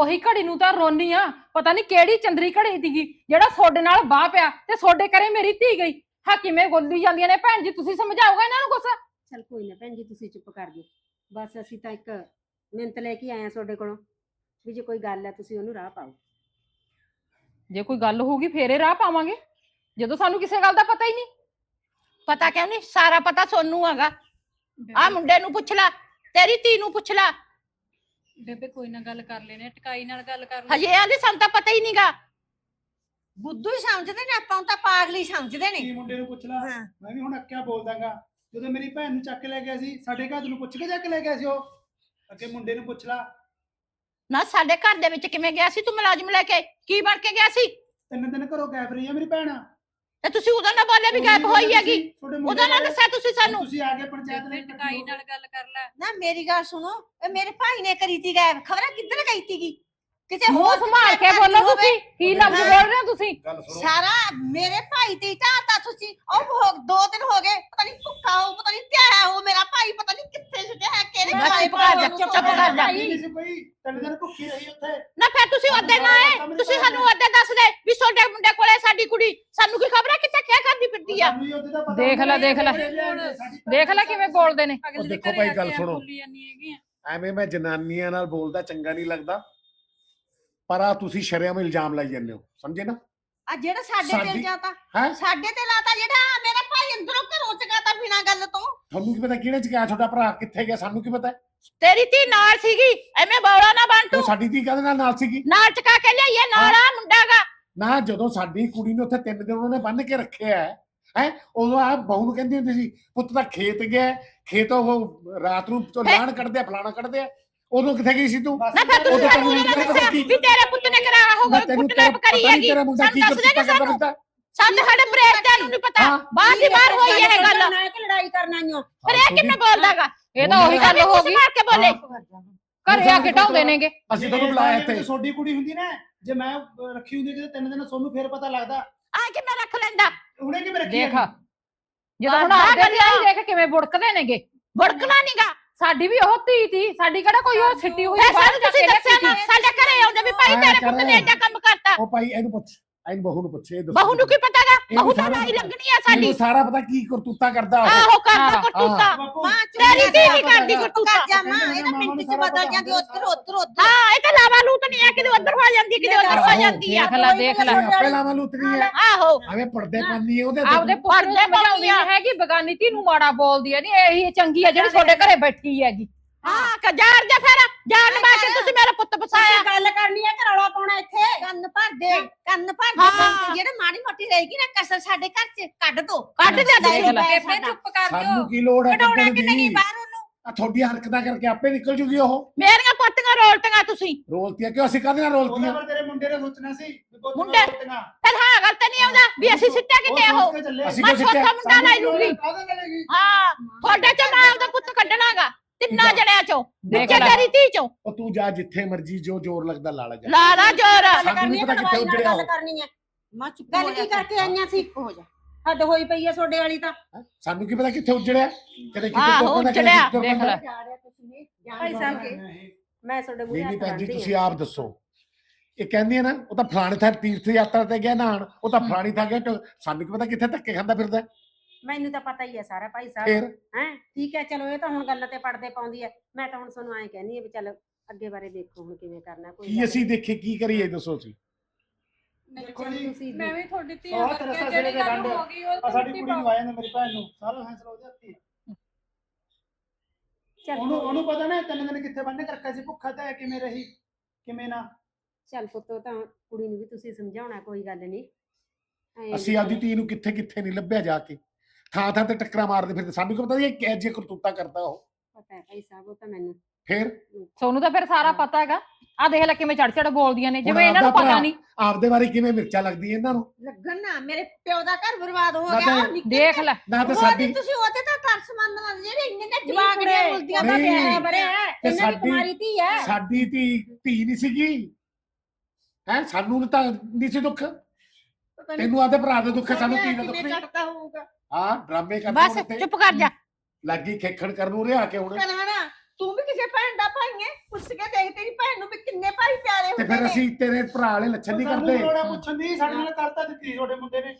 ਉਹੀ ਘੜੀ ਨੂੰ ਤਾਂ ਰੋਨੀ ਆ। ਪਤਾ ਨਹੀਂ ਕਿਹੜੀ ਚੰਦਰੀ ਘੜੀ ਸੀਗੀ ਜਿਹੜਾ ਤੁਹਾਡੇ ਨਾਲ ਬਾਹ ਪਿਆ ਤੇ ਤੁਹਾਡੇ ਘਰੇ ਮੇਰੀ ਧੀ ਗਈ। ਹਾਂ ਕਿਵੇਂ ਗੋਲੀ ਜਾਂਦੀਆਂ ਨੇ ਭੈਣ ਜੀ ਤੁਸੀਂ ਸਮਝਾਓਗਾ ਇਹਨਾਂ ਨੂੰ ਕੁਛ? ਚਲ ਕੋਈ ਨਾ ਭੈਣ ਜੀ ਤੁਸੀਂ ਚੁੱਪ ਕਰ ਦਿਓ ਬਸ ਅਸੀਂ ਤਾਂ ਇੱਕ ਮਿੰਤ ਲੈ ਕੇ ਆਏ ਆ ਤੁਹਾਡੇ ਕੋਲੋਂ ਵੀ ਜੇ ਕੋਈ ਗੱਲ ਹੈ ਤੁਸੀਂ ਉਹਨੂੰ ਰਾਹ ਪਾਓ। ਜੇ ਕੋਈ ਗੱਲ ਹੋਊਗੀ ਫੇਰੇ ਰਾਹ ਪਾਵਾਂਗੇ। ਜਦੋਂ ਸਾਨੂੰ ਕਿਸੇ ਗੱਲ ਦਾ ਪਤਾ ਹੀ ਨਹੀਂ ਪਤਾ ਕਿਉਂ ਨਹੀਂ ਸਾਰਾ ਪਤਾ ਸੋਨੂੰ ਹੈਗਾ। ਆ ਮੁੰਡੇ ਨੂੰ ਪੁੱਛ ਲੈ ਤੇਰੀ ਧੀ ਨੂੰ ਪੁੱਛ ਲੈ। ਬੇਬੇ ਕੋਈ ਨਾ ਗੱਲ ਕਰ ਲੈਨੇ ਟਕਾਈ ਨਾਲ ਗੱਲ ਕਰ ਹਜੇ ਆਂਦੇ ਸਾਨੂੰ ਤਾਂ ਪਤਾ ਹੀ ਨਹੀਂਗਾ ਬੁੱਧੂ ਹੀ ਸਮਝਦੇ ਨੇ ਆਪਾਂ ਨੂੰ ਤਾਂ ਪਾਗਲ ਹੀ ਸਮਝਦੇ ਨੇ। ਕੀ ਮੁੰਡੇ ਨੂੰ ਪੁੱਛ ਲਾ ਹਾਂ। ਮੈਂ ਵੀ ਹੁਣ ਅੱਕਿਆ ਬੋਲਦਾਗਾ। ਜਦੋਂ ਮੇਰੀ ਭੈਣ ਨੂੰ ਚੱਕ ਕੇ ਲੈ ਗਿਆ ਸੀ ਸਾਡੇ ਘਰ ਨੂੰ ਪੁੱਛ ਕੇ ਚੱਕ ਲੈ ਗਿਆ ਸੀ ਉਹ। ਅੱਗੇ ਮੁੰਡੇ ਨੂੰ ਪੁੱਛ ਲਾ। ਨਾ ਸਾਡੇ ਘਰ ਦੇ ਵਿੱਚ ਕਿਵੇਂ ਗਿਆ ਸੀ ਤੂੰ ਮੁਲਾਜ਼ਮ ਲੈ ਕੇ? ਕੀ ਬਣ ਕੇ ਗਿਆ ਸੀ? ਤਿੰਨ ਦਿਨ ਘਰੋਂ ਗਾਇਬ ਰਹੀ ਹੈ ਮੇਰੀ ਭੈਣ। ਤੇ ਤੁਸੀਂ ਉਦੋਂ ਨਾ ਬੋਲੇ ਵੀ ਗਾਇਬ ਹੋਈ ਹੈਗੀ। ਉਦੋਂ ਨਾ ਦੱਸਿਆ ਤੁਸੀਂ ਸਾਨੂੰ। ਤੁਸੀਂ ਆ ਕੇ ਪੰਚਾਇਤ ਨੇ ਟਕਾਈ ਨਾਲ ਗੱਲ ਕਰ ਲੈ। ਨਾ ਮੇਰੀ ਗੱਲ ਸੁਣੋ ਇਹ ਮੇਰੇ ਭਾਈ ਨੇ ਕਰੀ ਤੀ ਗਾਇਬ। ਖਬਰਾਂ ਕਿੱਧਰ ਗਈ ਤੀਗੀ? ਕਿਸੇ ਮੂੰਹ ਹੋਰ ਸੰਭਾਲ ਕੇ ਬੋਲੋ। ਤੁਸੀਂ ਕੀ ਲਫ਼ਜ਼ ਬੋਲ ਰਹੇ ਹੋ ਤੁਸੀਂ ਗੱਲ ਸੁਣੋ ਸਾਰਾ ਮੇਰੇ ਭਾਈ ਤੇ ਢਾਤਾ ਤੁਸੀਂ ਉਹ ਹੋ ਦੋ ਦਿਨ ਹੋ ਗਏ ਪਤਾ ਨਹੀਂ ਭੁੱਖਾ ਹੋ ਪਤਾ ਨਹੀਂ ਧਿਆਇਆ ਹੋ ਮੇਰਾ ਭਾਈ ਪਤਾ ਨਹੀਂ ਕਿੱਥੇ ਸੁੱਟਿਆ ਹੈ ਕਿਹੜੇ ਭਾਈ ਚੁੱਪ ਕਰ ਜਾ, ਚੁੱਪ ਕਰ ਜਾ। ਹੈ। ਨਹੀਂ ਸੀ ਕੋਈ ਤਿੰਨ ਦਿਨ ਭੁੱਖੀ ਰਹੀ ਉੱਥੇ ਨਾ ਫਿਰ ਤੁਸੀਂ ਉਹਦੇ ਨਾ ਆਏ ਤੁਸੀਂ ਸਾਨੂੰ ਉਹਦੇ ਦੱਸ ਦੇ ਵੀ ਤੁਹਾਡੇ ਮੁੰਡੇ ਕੋਲੇ ਸਾਡੀ ਕੁੜੀ ਸਾਨੂੰ ਕੀ ਖਬਰ ਹੈ ਕਿੱਥੇ ਕੀ ਕਰਦੀ ਫਿਰਦੀ ਆ ਦੇਖ ਲੈ, ਦੇਖ ਲੈ। ਦੇਖ ਲੈ ਕਿਵੇਂ ਬੋਲਦੇ ਨੇ ਦੇਖੋ ਭਾਈ ਗੱਲ ਸੁਣੋ। ਐਵੇਂ ਮੈਂ ਜਨਾਨੀਆਂ ਨਾਲ ਬੋਲਦਾ ਚੰਗਾ ਨਹੀਂ ਲੱਗਦਾ ਪਰ ਆ ਤੁਸੀਂ ਸ਼ਰੇਆਮ ਇਲਜ਼ਾਮ ਲਾਈ ਜਾਂਦੇ ਹੋ ਸਮਝੇ ਨਾ? ਆ ਜਿਹੜਾ ਸਾਡੇ ਸਾਡੀ- ਤੇ ਜਾਤਾ ਹੈਂ? ਸਾਡੇ ਤੇ ਲਾਤਾ ਜਿਹੜਾ ਮੇਰਾ ਭਾਈ ਅੰਦਰੋਂ ਘਰੋਂ ਚਗਾਤਾ ਬਿਨਾ ਗੱਲ ਤੋਂ। ਤੁਹਾਨੂੰ ਕੀ ਪਤਾ ਕਿਹੜੇ ਚ ਗਿਆ ਤੁਹਾਡਾ ਭਰਾ ਕਿੱਥੇ ਗਿਆ ਸਾਨੂੰ ਕੀ ਪਤਾ? ਤੇਰੀ ਧੀ ਨਾਲ ਸੀਗੀ ਐਵੇਂ ਬੌਲਾ ਨਾ ਬਣ ਉਹ ਤੂੰ ਸਾਡੀ ਧੀ ਕਾਹਦੇ ਨਾਲ ਨਾਲ ਸੀਗੀ? ਨਾਲ ਚਕਾ ਕੇ ਲਿਆਈਏ ਨਾਲ ਆ ਮੁੰਡਾਗਾ ਨਾ ਜਦੋਂ ਸਾਡੀ ਕੁੜੀ ਨੂੰ ਉੱਥੇ ਤਿੰਨ ਦਿਨ ਉਹਨਾਂ ਨੇ ਬੰਨ ਕੇ ਰੱਖਿਆ ਹੈ ਹੈ ਉਦੋਂ ਆ ਬਹੂ ਨੂੰ ਕਹਿੰਦੀ ਹੁੰਦੀ ਸੀ ਪੁੱਤ ਤਾਂ ਖੇਤ ਗਿਆ ਹੈ, ਖੇਤੋਂ ਉਹ ਰਾਤ ਨੂੰ ਤੋਂ ਲਾਣ ਕੱਢਦੇ ਆ ਫਲਾਣਾ ਕੱਢਦੇ ਆ। ਉਦੋਂ ਕਿੱਥੇ ਗਈ ਸੀ ਤੂੰ? ਨਾ ਫਿਰ ਤੁਸੀਂ ਤਾਂ ਸਾਨੂੰ ਇਹ ਦੱਸਿਆ ਕੀ- ਵੀ ਤੇਰੇ ਪੁੱਤ ਨੇ ਕਰਾਇਆ ਮੈਂ ਕੁੱਟਨਾਪ ਪਤਾ ਕਰੀ ਹੈਗੀ ਕੀ ਸਾਨੂੰ ਦੱਸ ਦੇ ਸਾਨੂੰ। ਸਾਨੂੰ ਸਾਡੇ ਬ੍ਰੇਕ ਨੂੰ ਨਹੀਂ ਪਤਾ। ਬਾਹਰ ਦੀ ਬਾਹਰ ਹੋਈ ਇਹ ਗੱਲ। ਨਾ ਕਿ ਲੜਾਈ ਕਰਨਾ ਆਈਓ ਫਿਰ ਇਹ ਕਿਵੇਂ ਬੋਲਦਾਗਾ? ਇਹ ਤਾਂ ਉਹੀ ਗੱਲ ਹੋ ਗਈ। ਮਾਰ ਕੇ ਬੋਲੇ। ਘਰੇ ਆ ਕੇ ਢਾਉਂਦੇ ਨੇਗੇ। ਅਸੀਂ ਤੁਹਾਨੂੰ ਬੁਲਾਇਆ ਇੱਥੇ। ਛੋਟੀ ਕੁੜੀ ਹੁੰਦੀ ਨਾ ਜੇ ਮੈਂ ਰੱਖੀ ਹੁੰਦੀ ਕਿਤੇ ਤਿੰਨ ਦਿਨ ਸੋਨੂੰ ਫੇਰ ਪਤਾ ਲੱਗਦਾ। ਆ ਕਿ ਮੈਂ ਰੱਖ ਲੈਂਦਾ? ਹੁਣੇ ਕਿਵੇਂ ਰੱਖੀ ਦੇਖ। ਹੈਗੀ? ਜਦੋਂ ਹੁਣ ਆ। ਵਿਆਹ ਦੇਖ ਕਿਵੇਂ ਬੁੜਕਦੇ ਨੇਗੇ। ਭੜਕਣਾ ਨਹੀਂਗਾ ਸਾਡੀ ਵੀ ਉਹ ਧੀ ਤੀ ਸਾਡੀ ਕਿਹੜਾ ਕੋਈ ਉਹ ਸਿੱਟੀ ਹੋਈ ਤੁਸੀਂ ਦੱਸਿਆ ਨਾ ਸਾਡੇ ਘਰੇ ਆਉਂਦੇ ਵੀ ਭਾਈ ਤੇਰੇ ਪੁੱਤ ਨੇ। ਏਡਾ ਕੰਮ ਕਰਤਾ ਉਹ ਭਾਈ ਇਹਨੂੰ ਪੁੱਛ ਇਹਨੂੰ ਬਹੂ ਨੂੰ ਪੁੱਛ ਦੱਸੋ ਬਹੂ ਨੂੰ ਕੀ ਪਤਾਗਾ? ਬਹੂ ਤਾਂ ਪਤਾ। ਲੱਗਣੀ ਆ ਸਾਡੀ। ਸਾਰਾ ਪਤਾ ਕੀ ਕਰਤੂਤਾ ਕਰਦਾ ਉਹ। ਆਹੋ ਕਰਦਾ ਕਰਤੂਤਾ। ਮਾਂ ਤੇਰੀ ਧੀ ਨਹੀਂ ਕਰਦੀ। ਕਰਤੂਤਾ। ਕਰ ਜਾ ਮਾਂ ਇਹ ਤਾਂ ਮਿੰਟ ਚ ਬਦਲ ਜਾਂਦੀ ਉੱਧਰ ਉੱਧਰ ਉੱਧਰ। ਹਾਂ ਇਹ ਤਾਂ ਲਾਵਾ ਲੂਤ ਨਹੀਂ ਹੈ ਕਿਤੇ ਉੱਧਰ ਹੋ ਜਾਂਦੀ ਕਿਤੇ ਉੱਧਰ ਹੋ ਜਾਂਦੀ ਆ। ਦੇਖ ਲੈ ਦੇਖ ਲੈ। ਪਹਿਲਾਂ ਮੈਂ ਲੁੱਟਣੀ ਹੈ ਆਹੋ। ਐਵੇਂ ਪਰਦੇ ਪਾਉਂਦੀ ਹੈ ਉਹਦੇ ਆਪਦੇ ਤੇ ਪਰਦੇ ਨਹੀਂ ਹੈਗੀ ਬਗਾਨੀ ਧੀ ਨੂੰ ਮਾੜਾ ਬੋਲਦੀ ਹੈ ਨਹੀਂ ਇਹੀ ਚੰਗੀ ਹੈ ਜਿਹੜੀ ਤੁਹਾਡੇ ਘਰੇ ਬੈਠੀ ਹੈਗੀ। ਹਾਂ ਕਜਾਰ ਜਾ ਫਿਰ। ਜਾਨ ਬਾਕੇ ਤੁਸੀਂ ਮੇਰਾ ਪੁੱਤ ਬਸਾਇਆ ਤੁਸੀਂ ਗੱਲ ਕਰਨੀ ਹੈ ਕਿ ਰੌਲਾ ਪਾਉਣਾ ਇੱਥੇ? ਕੰਨ ਭਰ ਦੇ ਕੰਨ ਭਰ ਦੇ। ਜਿਹੜੇ ਮਾੜੀ ਮੋਟੀ ਰਹੇਗੀ ਨਾ ਕਸਰ ਸਾਡੇ ਘਰ ਚ ਕੱਢ ਦੋ। ਕੱਢ ਦੇ। ਬੇਬੇ ਚੁੱਪ ਕਰ ਸਾਨੂੰ ਦਿਓ ਕੀ ਲੋੜ ਹੈ ਕੱਢਣ ਕਿ ਨਹੀਂ ਬਾਹਰ ਉਹਨੂੰ? ਆ ਤੁਹਾਡੀਆਂ ਹਰਕਤਾਂ ਕਰਕੇ ਆਪੇ ਨਿਕਲ ਜੂਗੀ ਉਹ। ਮੇਰੀਆਂ ਪੁੱਤੀਆਂ ਰੋਲਟੀਆਂ ਤੁਸੀਂ। ਰੋਲਤੀਆਂ ਕਿਉਂ? ਅਸੀਂ ਕਾਹਦੇ ਨਾਲ ਉਹਦਾ ਰੋਲਤੀਆਂ? ਪਰ ਤੇਰੇ ਮੁੰਡੇ ਨੇ ਸੋਚਣਾ ਸੀ ਪੁੱਤ ਨੂੰ ਮੁੰਡੇ-। ਫਿਰ ਹਾਂ ਗੱਲ ਤਾਂ ਨਹੀਂ ਆਉਂਦਾ ਵੀ ਅਸੀਂ ਸਿੱਟਿਆ ਕਿਤੇ ਉਹ। ਅਸੀਂ ਸਿੱਟਿਆ? ਛੋਟਾ ਮੁੰਡਾ ਲੈ ਲੂੰਗੀ? ਹਾਂ ਤੁਹਾਡੇ ਚ ਮੈਂ ਉਹਦਾ ਪੁੱਤ ਕੱਢਣਾਗਾ। ਤਿੰਨਾ। ਜਣਿਆਂ ਚੋਂ ਦੇਖ ਵਿੱਚੇ ਲੈ ਤੇਰੀ ਧੀ ਚੋਂ ਉਹ ਤੂੰ ਜਾ ਜਿੱਥੇ ਮਰਜ਼ੀ ਜੋ ਜ਼ੋਰ ਲੱਗਦਾ ਲਾ ਲੈ ਜਾ ਲਾਲਾ ਜੋਰ ਗੱਲ ਸਾਨੂੰ ਕਰਨੀ ਹੈ ਪਤਾ ਕਿੱਥੇ ਦਵਾਈ ਨਾਲ ਉੱਜੜਿਆ ਗੱਲ ਉਹ। ਕਰਨੀ ਹੈ ਮਾਂ ਚੁੱਪ ਗੱਲ ਕੀ ਕਰਕੇ ਆਈਆਂ ਸੀ ਹੋ ਜਾ ਹੱਦ ਹੋਈ ਪਈ ਹੈ ਤੁਹਾਡੇ ਵਾਲੀ ਤਾਂ? ਸਾਨੂੰ ਕੀ ਪਤਾ ਕਿੱਥੇ ਉੱਜੜਿਆ ਕਦੇ ਕਿਤੇ ਆਹੋ, ਤੁਰ ਪੈਂਦਾ, ਕਦੇ ਉੱਜੜਿਆ, ਕਿਤੇ ਤੁਰ ਦੇਖ। ਲੈ। ਜਾ ਰਿਹਾ ਤੁਸੀਂ ਭਾਈ ਸਾਹਿਬ ਕੇ। ਮੈਂ ਤੁਹਾਡੇ ਨਹੀਂ ਨਹੀਂ ਭੈਣ ਜੀ ਤੁਸੀਂ। ਆਪ ਦੱਸੋ ਇਹ ਕਹਿੰਦੀ ਹੈ ਨਾ ਉਹ ਤਾਂ ਫਲਾਣੇ ਥਾਂ ਤੀਰਥ ਯਾਤਰਾ ਤੇ ਗਿਆ ਨਾਣ ਉਹ ਤਾਂ ਫਲਾਣੀ ਥਾਂ ਗਿਆ ਟ- ਸਾਨੂੰ ਕੀ ਪਤਾ ਕਿੱਥੇ ਧੱਕੇ ਖਾਂਦਾ ਫਿਰਦਾ ਮੈਨੂੰ ਤਾਂ ਪਤਾ ਹੀ ਹੈ ਸਾਰਾ ਭਾਈ ਸਾਹਿਬ। ਫੇਰ? ਹੈ? ਠੀਕ ਹੈ ਚਲੋ ਇਹ ਤਾਂ ਹੁਣ ਗੱਲ ਤੇ ਪੜਦੇ ਪਾਉਂਦੀ ਹੈ ਮੈਂ ਤਾਂ ਹੁਣ ਤੁਹਾਨੂੰ ਐਂ ਕਹਿੰਦੀ ਹਾਂ ਵੀ ਚੱਲ ਅੱਗੇ ਬਾਰੇ ਦੇਖੋ ਹੁਣ ਕਿਵੇਂ ਕਰਨਾ ਕੋਈ ਕੀ ਗੱਲ ਅਸੀਂ। ਦੇਖੇ ਕੀ ਕਰੀਏ ਦੱਸੋ ਅਸੀਂ ਦੇਖੋ ਚੱਲ ਜੀ, ਤੁਸੀਂ ਮੈਂ ਵੀ ਤੁਹਾਡੀ ਧੀ ਸੌ ਕਰਕੇ ਤਰ੍ਹਾਂ ਜਿਹੜੀ ਦੇ ਗੱਲ ਗੰਢ। ਹੋ ਗਈ ਉਹ ਆ ਸਾਡੀ ਤੁਸੀਂ ਕੁੜੀ ਨੂੰ ਆਇਆ ਨਾ ਮੇਰੀ ਭੈਣ ਨੂੰ ਸਾਰਾ ਫੈਸਲਾ ਉਹਦੇ ਹੱਥੀ ਹੈ। ਚੱਲ ਉਹਨੂੰ ਉਹਨੂੰ ਪਤਾ ਨਾ ਤਿੰਨ ਦਿਨ ਕਿੱਥੇ ਬੰਨੇ ਰੱਖਿਆ ਸੀ ਭੁੱਖਾ ਤਾਂ ਕਿਵੇਂ ਰਹੀ ਕਿਵੇਂ ਨਾ। ਚੱਲ ਪੁੱਤ ਤਾਂ ਕੁੜੀ ਨੂੰ ਵੀ ਤੁਸੀਂ ਸਮਝਾਉਣਾ ਕੋਈ ਗੱਲ ਨਹੀਂ ਅਸੀਂ ਆਪਦੀ ਧੀ ਨੂੰ ਕਿੱਥੇ ਕਿੱਥੇ ਨਹੀਂ ਲੱਭਿਆ ਜਾ ਕੇ। ਥਾਂ ਥਾਂ ਤੇ ਟੱਕਰਾਂ ਮਾਰਦੇ ਫਿਰਦੇ। ਸਾਨੂੰ ਕੀ ਪਤਾ ਇਹ ਕਿਹ ਜੇ ਕਰਤੂਤਾ ਕਰਦਾ ਉਹ। ਪਤਾ ਹੈ ਭਾਈ ਸਾਹਿਬ ਉਹ ਤਾਂ ਮੈਨੂੰ ਫੇਰ? ਸੋਨੂੰ ਤਾਂ ਫਿਰ ਸਾਰਾ ਪਤਾ ਹੈਗਾ। ਆ ਦੇਖ ਲੈ ਕਿਵੇਂ ਚੜ ਚੜ ਬੋਲਦੀਆਂ ਨੇ। ਜਿਵੇਂ ਇਹਨਾਂ ਨੂੰ ਆਪਦਾ ਪਤਾ ਭਰਾ- ਨਹੀਂ। ਆਪਦੇ ਬਾਰੇ ਕਿਵੇਂ ਮਿਰਚਾਂ ਲੱਗਦੀ ਇਹਨਾਂ ਨੂੰ? ਲੱਗਣ ਨਾ ਮੇਰੇ ਪਿਓ ਦਾ ਘਰ ਬਰਬਾਦ ਹੋ ਨਾ ਗਿਆ ਤਾਂ- ਉਹ ਨਿੱਕੇ ਦੇਖ ਲੈ। ਨਾ ਤਾਂ ਸਾਡੀ ਤੁਸੀਂ ਉਹਦੇ ਤਾਂ ਤਰਸ ਮੰਨ ਲਓ ਜਿਹੜੇ ਇੰਨੇ ਨੇ ਨਹੀਂ ਜਵਾਕ ਨੇ ਕੁੜੇ, ਉਲਟੀਆਂ ਨਹੀਂ। ਕਰਦੇ ਬਰੇ ਹੈ। ਤੇ ਇਹਨਾਂ ਦੀ ਸਾਡੀ- ਕੁਮਾਰੀ ਧੀ ਹੈ। ਸਾਡੀ ਧੀ ਧੀ ਨਹੀਂ ਸੀਗੀ। ਹੈ ਸਾਨੂੰ ਤਾਂ ਨਹੀਂ ਸੀ ਦੁੱਖ। ਤੈਨੂੰ ਆਦੇ ਭਰਾ ਦੇ ਦੁੱਖ ਹੈ, ਸਾਨੂੰ ਧੀ ਦਾ ਦੁੱਖ ਨਹੀਂ ਕੱਟਦਾ ਹੋਊਗਾ। ਹਾਂ ਡਰਾਮੇ ਕਰਦੇ ਬਸ ਤੇ ਚੁੱਪ ਕਰ ਜਾ। ਲੱਗੀ ਖੇਖਣ ਕਰਨ ਉਰੇ ਆ ਕੇ ਹੁਣ। ਕਨਾਣਾ ਤੂੰ ਵੀ ਕਿਸੇ ਭੈਣ ਦਾ ਭਾਈ ਹੈ ਪੁੱਛ ਕੇ ਦੇਖ ਤੇਰੀ ਭੈਣ ਨੂੰ ਵੀ ਕਿੰਨੇ ਭਾਈ ਪਿਆਰੇ ਤੇ ਫਿਰ ਅਸੀਂ ਤੇਰੇ ਭਰਾ ਵਾਲੇ ਲੱਛਣ ਨਹੀਂ ਕਰਦੇ। ਲੋੜ ਆ ਪੁੱਛਣ ਦੀ ਸਾਡੇ ਨਾਲ ਕਰਤਾ ਦਿੱਤੀ ਤੁਹਾਡੇ ਮੁੰਡੇ ਨੇ।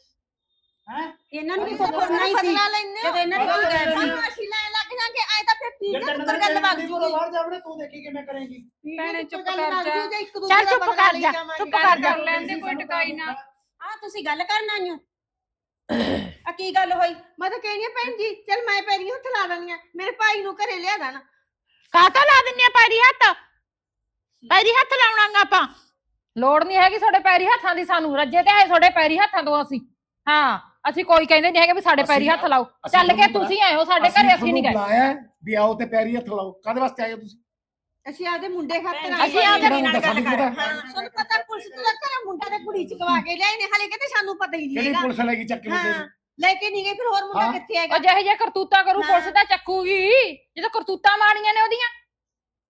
ਹੈ? ਇਹਨਾਂ ਨੂੰ ਵੀ ਕੁਝ ਕਰਨਾ ਹੀ ਸੀ। ਬਦਲਾ ਲੈਣੇ ਜਦੋਂ ਇਹਨਾਂ ਨੇ ਕੀ ਕਹਿ ਸੀ। ਅਸੀਂ ਲੈਣ ਲੱਗ ਜਾਾਂਗੇ ਐ ਤਾਂ ਫਿਰ ਪੀ ਜੇ ਦੇ ਤੈਨੂੰ ਉੱਤਰ ਗੱਲ ਵਗ ਜੂਗੀ। ਬਾਹਰ ਜਾਵੜੇ ਤੂੰ ਦੇਖੀ ਕਿਵੇਂ ਕਰੇਗੀ। ਭੈਣੇ ਚੁੱਪ ਕਰ ਜਾ। ਚੱਲ ਦਾ ਚੁੱਪ ਕਰ ਜਾ। ਚੁੱਪ ਕਰ ਜਾ। ਕਰ ਲੈਂਦੇ ਕੋਈ ਟਿਕਾਈ ਨਾ। ਆ ਤੁਸੀਂ ਗੱਲ ਕਰਨ ਆਈਓ ਆ ਕੀ ਗੱਲ ਹੋਈ? ਮੈਂ ਤਾਂ ਕਹਿੰਦੀ ਆ ਭੈਣ ਜੀ ਚਲ ਮੈਂ ਪੈਰੀ ਹੱਥ ਲਾ ਦਣੀ ਆ ਮੇਰੇ ਭਾਈ ਨੂੰ ਘਰੇ ਲਿਆ ਦੇਣਾ ਕਾਹਤੋਂ ਲਾ ਦਿੰਨੇ ਆ ਪੈਰੀ ਹੱਥ? ਪੈਰੀ ਹੱਥ ਲਾਉਣਾਗਾ ਆਪਾਂ। ਲੋੜ ਨਹੀਂ ਹੈਗੀ ਤੁਹਾਡੇ ਪੈਰੀ ਹੱਥਾਂ ਦੀ ਸਾਨੂੰ ਰੱਜੇ ਤੇ ਆਏ ਤੁਹਾਡੇ ਪੈਰੀ ਹੱਥਾਂ ਤੋਂ ਅਸੀਂ। ਹਾਂ ਅਸੀਂ ਕੋਈ ਕਹਿੰਦੇ ਨਹੀਂ ਹੈਗੇ ਵੀ ਸਾਡੇ ਪੈਰੀ ਹੱਥ ਲਾਓ। ਅਸੀਂ ਚੱਲ ਕੇ ਤੁਹਾਨੂੰ ਤੁਸੀਂ ਆਏ ਹੋ ਸਾਡੇ ਘਰੇ ਅਸੀਂ ਨਹੀਂ ਗਏ। ਬੁਲਾਇਆ ਵੀ ਆਓ ਤੇ ਪੈਰੀ ਹੱਥ ਲਾਓ। ਕਾਹਦੇ ਵਾਸਤੇ ਆਏ ਹੋ ਤੁਸੀਂ? ਅਸੀਂ ਆਪਦੇ ਮੁੰਡੇ ਖਾਤਰ ਅਸੀਂ ਆਪਦੇ ਨਾਲ ਗੱਲ ਸਾਨੂੰ ਕਰ। ਪਤਾ ਹਾਂ ਸਾਨੂੰ ਪਤਾ ਪੁਲਿਸ ਤੇ ਕੁੜੀ ਚਕਵਾ ਕੇ ਲਿਆਏ ਨੇ ਹਲੇ ਕਹਿੰਦੇ ਸਾਨੂੰ ਪਤਾ ਹੀ ਨਹੀਂ ਕਿਹੜੀ ਹੈਗਾ। ਪੁਲਿਸ ਲੈ ਕੇ ਚੱਕ ਕੇ ਮੁੰਡੇ ਹਾਂ ਨੂੰ। ਲੈ ਕੇ ਨਹੀਂ ਗਏ ਫਿਰ ਹੋਰ ਮੁੰਡਾ ਹਾਂ। ਕਿੱਥੇ ਉਹ ਹੈਗਾ ਜਿਹੇ ਜੇ ਕਰਤੂਤਾ ਕਰੂ ਹਾਂ। ਪੁਲਿਸ ਤਾਂ ਚੱਕੂਗੀ। ਜਦੋਂ ਕਰਤੂਤਾਂ ਮਾੜੀਆਂ ਨੇ ਉਹਦੀਆਂ।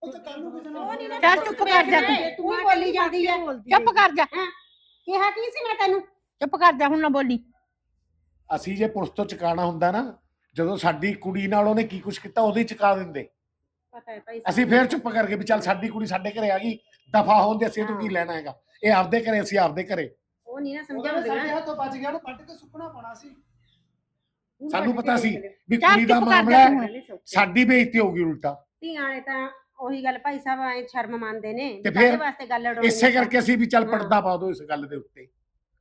ਉਹ ਤਾਂ ਕੱਲ ਨੂੰ ਕਿਸੇ ਨਾਲ ਉਹ ਨਹੀਂ ਨਾ ਚੱਲ ਚੁੱਪ ਕਰ ਜਾ ਤੂੰ। ਤੂੰ ਹੀ ਬੋਲੀ ਜਾਂਦੀ ਹੈ ਚੁੱਪ ਕਰ ਜਾ। ਕਿਹਾ ਕੀ ਸੀ ਮੈਂ ਤੈਨੂੰ? ਚੁੱਪ ਕਰ ਜਾ ਹੁਣ ਨਾ ਬੋਲੀ। ਅਸੀਂ ਜੇ ਪੁਲਿਸ ਤੋਂ ਚਕਾਣਾ ਹੁੰਦਾ ਨਾ ਜਦੋਂ ਸਾਡੀ ਕੁੜੀ ਨਾਲ ਉਹਨੇ ਕੀ ਕੁਝ ਕੀਤਾ ਉਹਦੇ ਚਕਾ ਦਿੰਦੇ। ਪਤਾ ਹੈ ਭਾਈ ਅਸੀਂ ਫੇਰ ਚੁੱਪ ਕਰਕੇ ਵੀ ਚੱਲ ਸਾਡੀ ਕੁੜੀ ਸਾਡੇ ਘਰੇ ਆ ਗਈ ਦਫਾ ਹੋਣ ਦੇ ਅਸੀਂ ਇਹਨੂੰ ਕੀ ਲੈਣਾ ਹੈਗਾ? ਇਹ ਆਪਦੇ ਘਰੇ ਅਸੀਂ ਆਪਦੇ ਘਰੇ। ਉਹ ਨਹੀਂ ਨਾ ਉਹ ਕਹਿੰਦਾ ਸਾਡੇ ਹੱਥੋਂ ਬਚ ਗਿਆ ਉਹਨੂੰ ਕੱਢ ਕੇ ਸੁੱਕਣਾ ਪਾਉਣਾ ਸੀ। ਸਾਨੂੰ ਪਤਾ ਸੀ ਵੀ ਚੱਲ ਕੁੜੀ ਦਾ ਚੁੱਪ ਕਰ ਜਾ ਮਾਮਲਾ ਤੂੰ ਹੈ, ਸਾਡੀ ਬੇਇੱਜ਼ਤੀ ਹੋਊਗੀ ਉਲਟਾ। ਧੀਆਂ ਨੇ ਤਾਂ ਉਹੀ ਗੱਲ ਭਾਈ ਸਾਹਿਬ ਐ ਸ਼ਰਮ ਮੰਨਦੇ ਨੇ ਤੇ ਫਿਰ ਵਾਸਤੇ ਗੱਲ ਉਡਾਉਣੀ ਇਸੇ? ਕਰਕੇ ਅਸੀਂ ਵੀ ਚੱਲ ਹਾਂ। ਪਰਦਾ ਪਾ ਦੋ ਇਸ ਗੱਲ ਦੇ ਉੱਤੇ।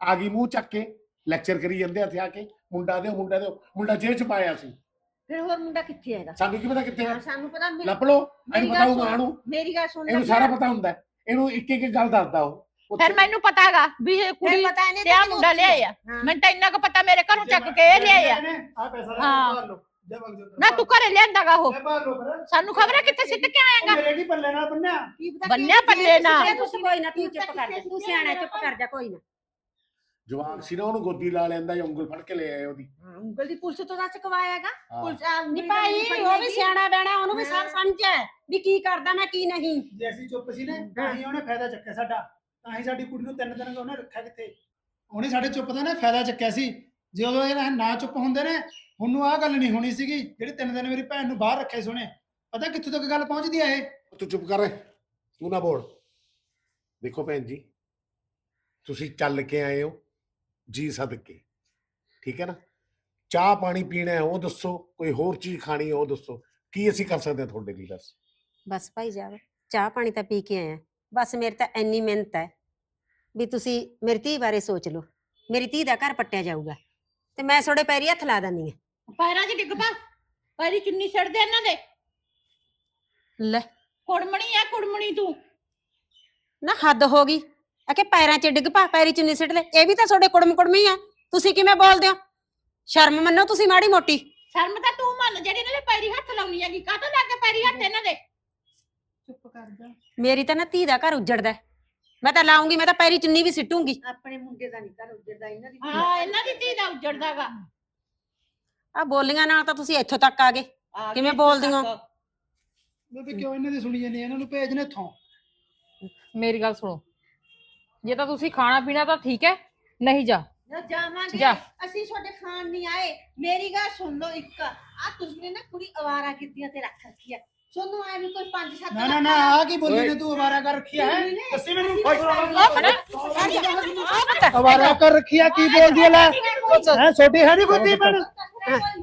ਆ ਗਈ ਮੂੰਹ ਚੱਕ ਕੇ ਲੈਕਚਰ ਕਰੀ ਜਾਂਦੇ ਇੱਥੇ ਆ ਕੇ। ਮੁੰਡਾ ਦਿਓ ਮੁੰਡਾ ਦਿਓ ਮੁੰਡਾ ਜੇਲ੍ਹ ਚ ਪਾਇਆ ਸੀ। ਫਿਰ ਹੋਰ ਮੁੰਡਾ ਕਿੱਥੇ ਹੈਗਾ? ਸਾਨੂੰ ਕੀ ਪਤਾ ਕਿੱਥੇ ਹਾਂ, ਹੈ ਸਾਨੂੰ ਪਤਾ ਮੇ- ਲੱਭ ਲਓ ਮੇਰੀ ਇਹਨੂੰ ਗੱਲ ਪਤਾ ਸੁਣ। ਹੋਊਗਾ ਨੂੰ ਮੇਰੀ ਗੱਲ ਸੁਣ ਇਹਨੂੰ ਲੈ ਸਾਰਾ ਪਤਾ ਹੁੰਦਾ ਹੈ। ਇਹਨੂੰ ਇੱਕ ਇੱਕ ਗੱਲ ਦੱਸਦਾ ਉਹ। ਫਿਰ ਮੈਨੂੰ ਪਤਾ ਹੈਗਾ ਵੀ ਇਹ ਕੁੜੀ ਪਤਾ ਇਹਨੇ ਤੇ ਆ ਮੁੰਡਾ ਲਿਆਏ ਆ। ਹਾਂ। ਮੈਨੂੰ ਤਾਂ ਇੰਨਾ ਕੁ ਪਤਾ ਮੇਰੇ ਘਰੋਂ ਚੱਕ ਕੇ ਇਹ ਲਿਆਏ ਆ ਆ ਪੈਸਾ ਲੈ ਲਓ। ਨਾ ਤੂੰ ਘਰੇ ਲਿਆਂਦਾਗਾ ਉਹ। ਸਾਨੂੰ ਖਬਰ ਹੈ ਕਿੱਥੇ ਸਿੱਟ ਕੇ ਆਏਗਾ? ਮੇਰੇ ਕੀ ਪੱਲੇ ਨਾਲ ਬੰਨਿਆ? ਕੀ ਪਤਾ ਬੰਨਿਆ ਪੱਲੇ ਨਾ। ਇਹ ਤੁਸੀਂ ਕੋਈ ਨਾ ਤੂੰ ਚੁੱਪ ਕਰ ਜਾ। ਤੂੰ ਸਿਆਣਾ ਚੁੱਪ ਕਰ ਜਾ ਕੋਈ ਨਾ। ਜਵਾਨ ਸੀ ਨਾ ਉਹਨੂੰ ਗੋਦੀ ਲਾ ਲੈਂਦਾ ਜਾਂ ਉਂਗਲ ਫੜ ਕੇ ਲੈ ਆਏ ਉਹਦੀ। ਹਾਂ, ਉਂਗਲ ਦੀ ਪੁਲਿਸ ਤੋਂ ਨਾ ਚਕਵਾਇਆਗਾ ਹਾਂ। ਪੁਲਿਸ ਨਹੀਂ ਭਾਈ ਉਹ ਵੀ ਸਿਆਣਾ ਬੈਣਾ ਉਹਨੂੰ ਵੀ ਸਭ ਸਮਝ ਹੈ ਵੀ ਕੀ ਕਰਦਾ ਮੈਂ ਕੀ ਨਹੀਂ। ਜੇ ਅਸੀਂ ਚੁੱਪ ਸੀ ਨਾ ਤਾਂ ਹੀ ਉਹਨੇ ਫਾਇਦਾ ਚੱਕਿਆ ਸਾਡਾ। ਤਾਂ ਹੀ ਸਾਡੀ ਕੁੜੀ ਨੂੰ ਤਿੰਨ ਦਿਨ ਉਹਨੇ ਰੱਖਿਆ ਕਿੱਥੇ? ਉਹਨੇ ਸਾਡੇ ਚੁੱਪ ਦਾ ਨਾ ਫਾਇਦਾ ਚੱਕਿਆ ਸੀ। ਜੇ ਉਦੋਂ ਇਹ ਨਾ ਚੁੱਪ ਹੁੰਦੇ ਨੇ ਹੁਣ ਨੂੰ ਆਹ ਗੱਲ ਨਹੀਂ ਹੋਣੀ ਸੀਗੀ ਜਿਹੜੀ ਤਿੰਨ ਦਿਨ ਮੇਰੀ ਭੈਣ ਨੂੰ ਬਾਹਰ ਰੱਖਿਆ ਸੀ ਉਹਨੇ। ਪਤਾ ਕਿੱਥੋਂ ਤੱਕ ਗੱਲ ਪਹੁੰਚਦੀ ਆ ਇਹ? ਤੂੰ ਚੁੱਪ ਕਰ ਤੂੰ ਨਾ ਬੋਲ। ਦੇਖੋ ਭੈਣ ਜੀ ਤੁਸੀਂ ਚੱਲ ਕੇ ਆਏ ਹੋ ਜੀ ਸਦਕੇ ਠੀਕ ਹੈ ਨਾ? ਚਾਹ ਪਾਣੀ ਪੀਣਾ ਹੈ ਉਹ ਦੱਸੋ। ਕੋਈ ਹੋਰ ਚੀਜ਼ ਖਾਣੀ ਹੈ ਉਹ ਦੱਸੋ। ਕੀ ਅਸੀਂ ਕਰ ਸਕਦੇ ਹਾਂ ਤੁਹਾਡੇ ਲਈ ਬਸ? ਬਸ ਭਾਈ ਜਾਬ ਚਾਹ ਪਾਣੀ ਤਾਂ ਪੀ ਕੇ ਆਇਆ ਬਸ ਮੇਰੇ ਤਾਂ ਇੰਨੀ ਮਿਹਨਤ ਹੈ। ਵੀ ਤੁਸੀਂ ਮੇਰੀ ਧੀ ਬਾਰੇ ਸੋਚ ਲਓ। ਮੇਰੀ ਧੀ ਦਾ ਘਰ ਪੱਟਿਆ ਜਾਊਗਾ। ਤੇ ਮੈਂ ਤੁਹਾਡੇ ਪੈਰੀ ਹੱਥ ਲਾ ਦਿੰਦੀ ਹਾਂ ਪੈਰਾਂ 'ਚ ਡਿੱਗ ਪਾ। ਪੈਰੀ ਚੁੰਨੀ ਛੱਡਦੇ ਇਹਨਾਂ ਦੇ। ਲੈ। ਕੁੜਮਣੀ ਆ ਕੁੜਮਣੀ ਤੂੰ। ਨਾ ਹੱਦ ਹੋ ਗਈ। ਆ ਕਿ ਪੈਰਾਂ 'ਚ ਡਿੱਗ ਪਾ ਪੈਰੀ ਚੁੰਨੀ ਸਿੱਟ ਲੈ। ਇਹ ਵੀ ਤਾਂ ਤੁਹਾਡੇ ਕੁੜਮ ਕੁੜਮੀ ਆ। ਤੁਸੀਂ ਕਿਵੇਂ ਬੋਲਦੇ ਹੋ? ਸ਼ਰਮ ਮੰਨੋ ਤੁਸੀਂ ਮਾੜੀ ਮੋਟੀ। ਸ਼ਰਮ ਤਾਂ ਤੂੰ ਮੰਨ ਜਿਹੜੀ ਇਹਨਾਂ ਦੇ ਪੈਰੀ ਹੱਥ ਲਾਉਣੀ ਹੈਗੀ। ਕਾਹਤੋਂ ਲਾ ਕੇ ਪੈਰੀ ਹੱਥ ਇਹਨਾਂ ਦੇ? ਚੁੱਪ ਕਰ ਜਾ। ਮੇਰੀ ਤਾਂ ਨਾ ਧੀ ਦਾ ਘਰ ਉੱਜੜਦਾ ਹੈ। ਮੈਂ ਤਾਂ ਲਾਉਂਗੀ ਮੈਂ ਤਾਂ ਪੈਰੀ ਚੁੰਨੀ ਵੀ ਸਿੱਟੂੰਗੀ। ਆਪਣੇ ਮੁੰਡੇ ਦਾ ਨਹੀਂ ਕਰ ਉੱਜੜਦਾ ਇਹਨਾਂ ਦੀ ਹਾਂ ਇਹਨਾਂ ਦੀ ਧੀ ਦਾ ਉੱਜੜਦਾਗਾ। ਆ ਬੋਲੀਆਂ ਨਾਲ ਤਾਂ ਤੁਸੀਂ ਇੱਥੋਂ ਤੱਕ ਆ ਗਏ। ਕਿਵੇਂ ਬੋਲਦੀਆਂ? ਬੇਬੇ ਕਿਉਂ ਇਹਨਾਂ ਦੀ ਸੁਣੀ ਜਾਂਦੀ? ਇਹਨਾਂ ਨੂੰ ਭੇਜਨੇ ਇੱਥੋਂ। ਮੇਰੀ ਗੱਲ ਸੁਣੋ। ਜੇ ਤਾਂ ਤੁਸੀਂ ਖਾਣਾ ਪੀਣਾ ਤਾਂ ਠੀਕ ਹੈ ਨਹੀਂ ਜਾ। ਨਾ ਜਾਵਾਂਗੇ। ਜਾ। ਅਸੀਂ ਤੁਹਾਡੇ ਖਾਣ ਨਹੀਂ ਆਏ। ਮੇਰੀ ਗੱਲ ਸੁਣ ਲਓ ਇੱਕ। ਆ ਤੁਸੀਂ ਨੇ ਨਾ ਕੁੜੀ ਅਵਾਰਾ ਕੀਤੀਆਂ ਤੇ ਰੱਖ ਰੱਖੀ ਆ। ਸੋਨੂੰ ਆਏ ਵੀ ਕੋਈ ਪੰਜ ਸੱਤ ਨਾ ਨਾ ਨਾ ਆ ਕੀ ਬੋਲੀ ਨੇ ਤੂੰ? ਅਵਾਰਾ ਕਰ ਰੱਖਿਆ ਹੈ? ਦੱਸੀ ਮੈਨੂੰ। ਅਵਾਰਾ ਕਰ ਰੱਖਿਆ ਕੀ ਬੋਲਦੀ ਹੈ ਲੈ? ਹੈ ਛੋਟੀ ਹੈ ਨਹੀਂ ਬੁੱਧੀ ਮੈਨੂੰ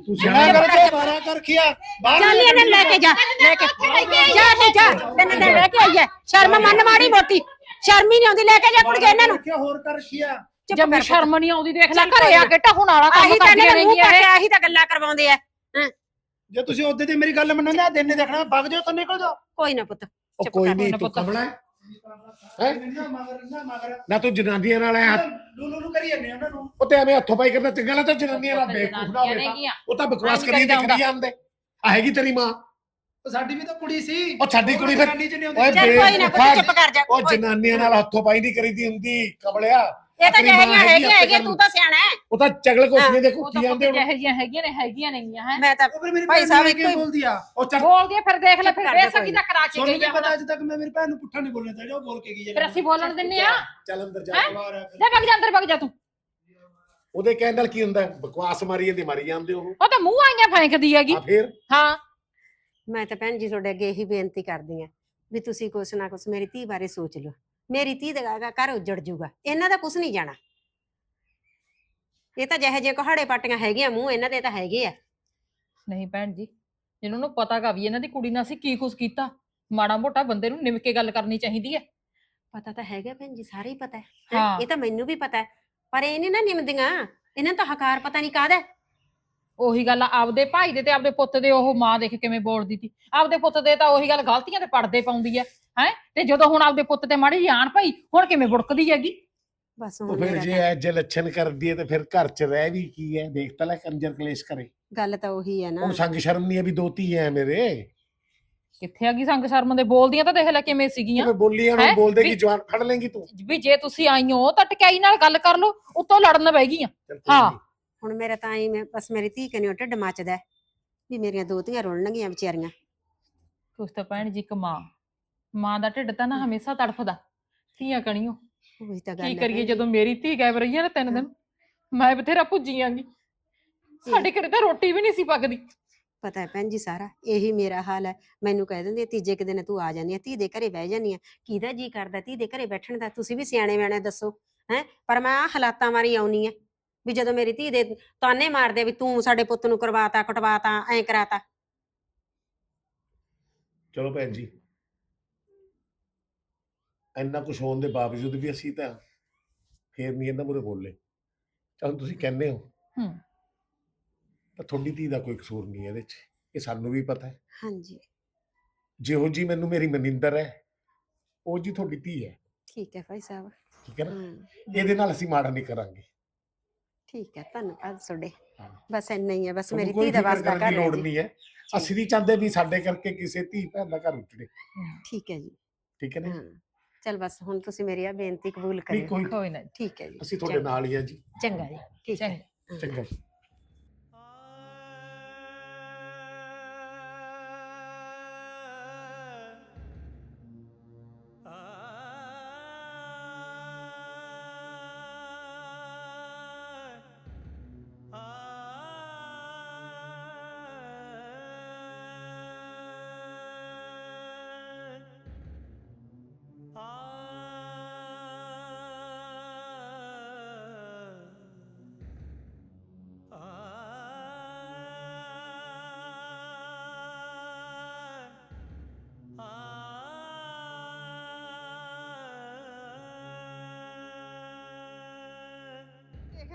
ਤੁਸੀਂ ਨਾ ਕਰਕੇ ਅਵਾਰਾ ਕਰ ਰੱਖਿਆ। ਬਾਹਰ ਚੱਲ ਇਹਨੇ ਲੈ ਕੇ ਜਾ ਲੈ ਕੇ। ਜਾ ਤੇ ਜਾ। ਤੈਨੂੰ ਤਾਂ ਲੈ ਕੇ ਆਈ ਹੈ। ਸ਼ਰਮ ਮੰਨ ਮਾੜੀ ਮੋਟੀ। ਸ਼ਰਮ ਹੀ ਨਹੀਂ ਆਉਂਦੀ ਲੈ ਕੇ ਜਾ ਕੁੜ ਇਹਨਾਂ ਨੂੰ। ਹੋਰ ਕਰ ਰੱਖਿਆ। ਜੰਮੀ ਸ਼ਰਮ ਨਹੀਂ ਆਉਂਦੀ ਦੇਖ ਲੈ ਘਰੇ ਆ ਕੇ ਢਹਣ ਵਾਲਾ ਕੰਮ ਆਹੀ ਤਾਂ ਕਰਦੀਆਂ ਇਹਨਾਂ ਦੇ ਮੂੰਹ ਨੇਗੀਆਂ ਇਹ। ਪੱਟਿਆ ਆਹੀ ਤਾਂ ਗੱਲਾਂ ਕਰਵਾਉਂਦੇ ਆ। ਜੇ ਤੁਸੀਂ ਉਹਦੇ ਤੇ ਮੇਰੀ ਗੱਲ ਮੰਨੋਗੇ ਆ ਦਿਨ ਨਹੀਂ ਦੇਖਣਾ ਵਗ ਜਾਓ ਤਾਂ ਨਿਕਲ ਜਾਓ। ਕੋਈ ਨਾ ਪੁੱਤ ਉਹ ਚੁੱਪ ਕੋਈ ਕਰ, ਨਹੀਂ ਨਾ ਤੂੰ ਹੈ? ਨਾ ਮਗਰ ਨਾ ਮਗਰ। ਨਾ ਤੂੰ ਜਨਾਨੀਆਂ ਨਾਲ ਐ ਹੱਥ ਲੂਲੂ ਨੂੰ ਕਰੀ ਜਾਂਦੇ ਉਹਨਾਂ ਨੂੰ। ਉਹ ਤੇ ਐਵੇਂ ਹੱਥੋਂ ਪਾਈ ਕਰਦਾ ਚੰਗਾ ਲੱਗਦਾ ਜਨਾਨੀਆਂ ਨਾਲ ਬੇਵਕੂਫ ਨਾ ਹੋਵੇ ਤਾਂ। ਉਹ ਤਾਂ ਬਕਵਾਸ ਕਰੀ ਕਰੀਦਾ ਦੇਖਦੀ ਜਾਂਦੇ ਆ ਹੈਗੀ ਤੇਰੀ ਮਾਂ। ਉਹ ਸਾਡੀ ਵੀ ਤਾਂ ਕੁੜੀ ਸੀ। ਉਹ ਸਾਡੀ ਕੁੜੀ ਫਿਰ ਜਨਾਨੀ ਚ ਨਹੀਂ ਓਏ ਆਉਂਦੀ ਚੱਲ ਕੋਈ ਨਾ ਬੇਵਕੂਫਾ, ਪੁੱਤ ਚੁੱਪ ਕਰ ਜਾ। ਉਹ ਕੋਈ- ਜਨਾਨੀਆਂ ਨਾਲ ਹੱਥੋਂ ਪਾਈ ਨਹੀਂ ਕਰੀਦੀ ਹੁੰਦੀ ਕਮਲਿਆ। ਇਹ ਤਾਂ ਆਪਣੀ ਮਾਂ ਜਿਹੜੀਆਂ ਹੈਗੀ ਹੈਗੀਆਂ ਹੈਗੀਆਂ ਤੂੰ ਤਾਂ ਸਿਆਣਾ ਹੈ। ਉਹ ਤਾਂ ਚਗਲ ਕੋਠੀਆਂ ਦੇ ਤਾਂ ਜਾਂਦੇ ਹੁਣ। ਜਿਹੇ ਜਿਹੀਆਂ ਹੈਗੀਆਂ ਨੇ ਹੈਗੀਆਂ ਨੇਗੀਆਂ ਹੈ। ਮੈਂ ਤਾਂ ਉਹ ਫਿਰ ਮੇਰੀ ਭਾਈ ਸਾਹਿਬ ਇੱਕੋ ਹੀ- ਬੋਲਦੀ ਆ? ਉਹ ਚੱਲ ਬੋਲਦੀ ਆ, ਫਿਰ ਦੇਖ ਲੈ ਫਿਰ ਬੇਸਕੀ ਦਾ ਕਰਾ ਕੇ ਸੋਨੂੰ ਗਈ ਆ ਪਤਾ ਅੱਜ ਤੱਕ ਮੈਂ ਮੇਰੀ ਭੈਣ ਨੂੰ ਪੁੱਠਾ ਨਹੀਂ ਬੋਲਣਾ ਚਾਹੀਦਾ ਉਹ ਬੋਲ ਕੇ ਗਈ ਫਿਰ ਅਸੀਂ ਬੋਲਣ ਦਿੰਨੇ ਆ। ਚੱਲ ਅੰਦਰ ਜਾ ਹੈਂ? ਬਾਹਰ ਆ ਫਿਰ। ਜਾ ਵਗ ਜਾ ਅੰਦਰ ਵਗ ਜਾ ਤੂੰ। ਉਹਦੇ ਕਹਿਣ ਨਾਲ ਕੀ ਹੁੰਦਾ? ਹੈ? ਬਕਵਾਸ ਮਾਰੀ ਜਾਂਦੀ ਮਾਰੀ ਜਾਂਦੇ ਉਹ। ਉਹ ਤਾਂ ਮੂੰਹ ਆਈਆਂ ਫੈਂਕਦੀ ਹੈਗੀ। ਆ ਫੇਰ? ਹਾਂ। ਮੈਂ ਤਾਂ ਭੈਣ ਜੀ ਤੁਹਾਡੇ ਅੱਗੇ ਇਹੀ ਬੇਨਤੀ ਕਰਦੀ ਆ ਵੀ ਤੁਸੀਂ ਕੁਛ ਨਾ ਕੁਛ ਮੇਰੀ ਧੀ ਬਾਰੇ ਸੋਚ ਲਓ। ਮੇਰੀ ਧੀ ਦਾ ਘਰ ਉੱਜੜ ਜੂਗਾ ਇਹਨਾਂ ਦਾ ਕੁਝ ਨਹੀਂ ਜਾਣਾ ਇਹ ਤਾਂ ਜਿਹੇ ਜਿਹੇ ਕਹਾੜੇ ਪਾਟੀਆਂ ਹੈਗੀਆਂ ਮੂੰਹ ਇਹਨਾਂ ਦੇ ਤਾਂ ਹੈਗੇ ਆ ਨਹੀਂ ਭੈਣ ਜੀ ਜਿਹਨਾਂ ਨੂੰ ਪਤਾਗਾ ਵੀ ਇਹਨਾਂ ਦੀ ਕੁੜੀ ਨਾਲ ਅਸੀਂ ਕੀ ਕੁਝ ਕੀਤਾ ਮਾੜਾ ਮੋਟਾ ਬੰਦੇ ਨੂੰ ਨਿਮ ਕੇ ਗੱਲ ਕਰਨੀ ਚਾਹੀਦੀ ਹੈ ਪਤਾ ਤਾਂ ਹੈਗਾ ਭੈਣ ਜੀ ਸਾਰੇ ਹੀ ਪਤਾ ਹੈ ਹੈਂ? ਹਾਂ। ਇਹ ਤਾਂ ਮੈਨੂੰ ਵੀ ਪਤਾ ਹੈ ਪਰ ਇਹ ਨੀ ਨਾ ਨਿਮਦੀਆਂ ਇਹਨਾਂ ਨੂੰ ਤਾਂ ਹਕਾਰ ਪਤਾ ਨਹੀਂ ਕਾਹਦਾ ਹੈ। ਉਹੀ ਗੱਲ ਆ, ਆਪਦੇ ਭਾਈ ਦੇ ਤੇ ਆਪਦੇ ਪੁੱਤ ਦੇ ਉਹ ਮਾਂ ਦੇਖ ਕਿਵੇਂ ਬੋਲਦੀ ਸੀ ਆਪਦੇ ਪੁੱਤ ਦੇ ਤਾਂ ਉਹੀ ਗੱਲ ਗਲਤੀਆਂ ਤੇ ਪੜਦੇ ਪਾਉਂਦੀ ਹੈ ਹੈ? ਤੇ ਜਦੋਂ ਹੁਣ ਆਪਦੇ ਪੁੱਤ ਤੇ ਮਾੜੀ ਜਾਣ ਪਈ ਹੁਣ ਕਿਵੇਂ ਬੁੜਕਦੀ ਹੈਗੀ? ਬਸ ਉਹ ਹੁਣ ਫਿਰ ਮੇਰਾ ਜੇ ਤਾਂ- ਐ ਜੇ ਲੱਛਣ ਕਰਦੀ ਹੈ ਤੇ ਫਿਰ ਘਰ 'ਚ ਰਹਿ ਵੀ ਕੀ ਹੈ? ਦੇਖ ਤਾਂ ਲੈ ਕੰਜਰ ਕਲੇਸ਼ ਕਰੇ। ਗੱਲ ਤਾਂ ਉਹੀ ਹੈ ਨਾ। ਹੁਣ ਸੰਗ ਸ਼ਰਮ ਨਹੀਂ ਹੈ ਵੀ ਦੋਤੀ ਹੈ ਮੇਰੇ। ਕਿੱਥੇ ਹੈਗੀ ਸੰਗ ਸ਼ਰਮ ਦੇ? ਬੋਲਦੀਆਂ ਤਾਂ ਦੇਖ ਲੈ ਕਿਵੇਂ ਸੀਗੀਆਂ। ਕਿਵੇਂ ਬੋਲੀ ਹੈਂ? ਹੁਣ ਬੋਲਦੇ ਕਿ ਵੀ- ਜਵਾਨ ਫੜ ਲੇਂਗੀ ਤੂੰ? ਵੀ ਜੇ ਤੁਸੀਂ ਆਈਓ ਤਾਂ ਟਕਾਈ ਨਾਲ ਗੱਲ ਕਰ ਲਓ ਉੱਤੋਂ ਲੜਨ ਬਹਿ ਗਈਆਂ। ਚੱਲ ਕੋਈ ਹਾਂ। ਨੀ। ਹੁਣ ਮੇਰਾ ਤਾਂ ਹੀ ਮੈਂ ਬਸ ਮੇਰੀ ਧੀ ਕਨੇ ਢਿੱਡ ਮੱਚਦਾ ਹੈ ਵੀ ਮੇਰੀਆਂ ਦੋ ਧੀਆਂ ਰੁਲਣਗੀਆਂ ਵਿਚਾਰੀਆਂ। ਕੁਛ ਤਾਂ ਭੈਣ ਜੀ ਇੱਕ ਮਾਂ ਦਾ ਢਿੱਡ ਤਾਂ ਨਾ ਹਮੇਸ਼ਾ ਤੜਫਦਾ। ਧੀਆਂ ਕਣੀਓ। ਉਹੀ ਤਾਂ ਗੱਲ ਕੀ ਹੈ ਕਰੀਏ ਭੈਣ ਜੀ। ਜਦੋਂ ਮੇਰੀ ਧੀ ਗਾਇਬ ਰਹੀ ਹੈ ਨਾ ਤਿੰਨ ਦਿਨ ਮੈਂ ਬਥੇਰਾ ਭੁੱਜੀਆਂਗੀ। ਸਾਡੇ ਘਰੇ ਤਾਂ ਰੋਟੀ ਵੀ ਨਹੀਂ ਸੀ ਪੱਕਦੀ। ਪਤਾ ਹੈ ਭੈਣ ਜੀ ਸਾਰਾ ਇਹੀ ਮੇਰਾ ਹਾਲ ਹੈ। ਮੈਨੂੰ ਕਹਿ ਦਿੰਦੇ ਤੀਜੇ ਕੁ ਦਿਨ ਤੂੰ ਆ ਜਾਂਦੀ ਹੈ ਧੀ ਦੇ ਘਰੇ ਬਹਿ ਜਾਂਦੀ ਹੈ ਕਿਹਦਾ ਜੀ ਕਰਦਾ ਧੀ ਦੇ ਘਰੇ ਬੈਠਣ ਦਾ? ਤੁਸੀਂ ਵੀ ਸਿਆਣੇ ਬਿਆਣੇ ਦੱਸੋ ਹੈ? ਪਰ ਮੈਂ ਆ ਹਾਲਾਤਾਂ ਮਾਰੀ ਆਉਣੀ ਹੈ ਵੀ ਜਦੋਂ ਮੇਰੀ ਧੀ ਦੇ ਤਾਨੇ ਮਾਰਦੇ ਆ ਵੀ ਤੂੰ ਸਾਡੇ ਪੁੱਤ ਨੂੰ ਕਰਵਾਤਾ ਕਟਵਾਤਾ ਐਂ ਕਰਾਤਾ। ਚਲੋ ਭੈਣ ਜੀ। ਇੰਨਾ ਕੁਝ ਹੋਣ ਦੇ ਬਾਵਜੂਦ ਵੀ ਅਸੀਂ ਤਾਂ ਫੇਰ ਨਹੀਂ ਇਹਨਾਂ ਮੁਰੇ ਬੋਲੇ। ਚਲ ਤੁਸੀਂ ਕਹਿੰਦੇ ਹੋ। ਹੂੰ। ਤਾਂ ਤੁਹਾਡੀ ਧੀ ਦਾ ਕੋਈ ਕਸੂਰ ਨਹੀਂ ਇਹਦੇ 'ਚ। ਇਹ ਸਾਨੂੰ ਵੀ ਪਤਾ ਹੈ। ਹਾਂਜੀ। ਜਿਹੋ ਜੀ ਮੈਨੂੰ ਮੇਰੀ ਮਨਿੰਦਰ ਹੈ ਉਹ ਜੀ ਤੁਹਾਡੀ ਧੀ ਹੈ। ਠੀਕ ਹੈ ਭਾਈ ਸਾਹਿਬ। ਠੀਕ ਹੈ ਨਾ? ਇਹਦੇ ਨਾਲ ਅਸੀਂ ਮਾੜਾ ਨਹੀਂ ਕਰਾਂਗੇ। ਠੀਕ ਹੈ ਧੰਨਵਾਦ ਤੁਹਾਡੇ। ਹਾਂ। ਬਸ ਇੰਨਾ ਹੀ ਹੈ ਬਸ ਤੁਹਾਨੂੰ ਮੇਰੀ ਕੋਈ ਧੀ ਦਾ ਫਿਕਰ ਵਸਦਾ ਕਰਨ ਦੀ ਲੋੜ। ਨਹੀਂ ਹੈ। ਅਸੀਂ ਨਹੀਂ ਚਾਹੁੰਦੇ ਵੀ ਸਾਡੇ ਕਰਕੇ ਕਿਸੇ ਧੀ ਭੈਣ ਦਾ ਘਰ ਉਜੜੇ। ਠੀਕ ਹੈ ਜੀ। ਠੀਕ ਹੈ ਨਾ? ਹਾਂ। ਚਲ ਬਸ ਹੁਣ ਤੁਸੀਂ ਮੇਰੀ ਆ ਬੇਨਤੀ ਕਬੂਲ ਕਰਿਓ। ਕੋਈ ਨਾ ਠੀਕ ਹੈ ਜੀ। ਅਸੀਂ ਤੁਹਾਡੇ ਨਾਲ ਹੀ ਆ ਜੀ। ਚੰਗਾ ਜੀ ਠੀਕ ਹੈ। ਚੰਗਾ। ਚੰਗਾ ਜੀ।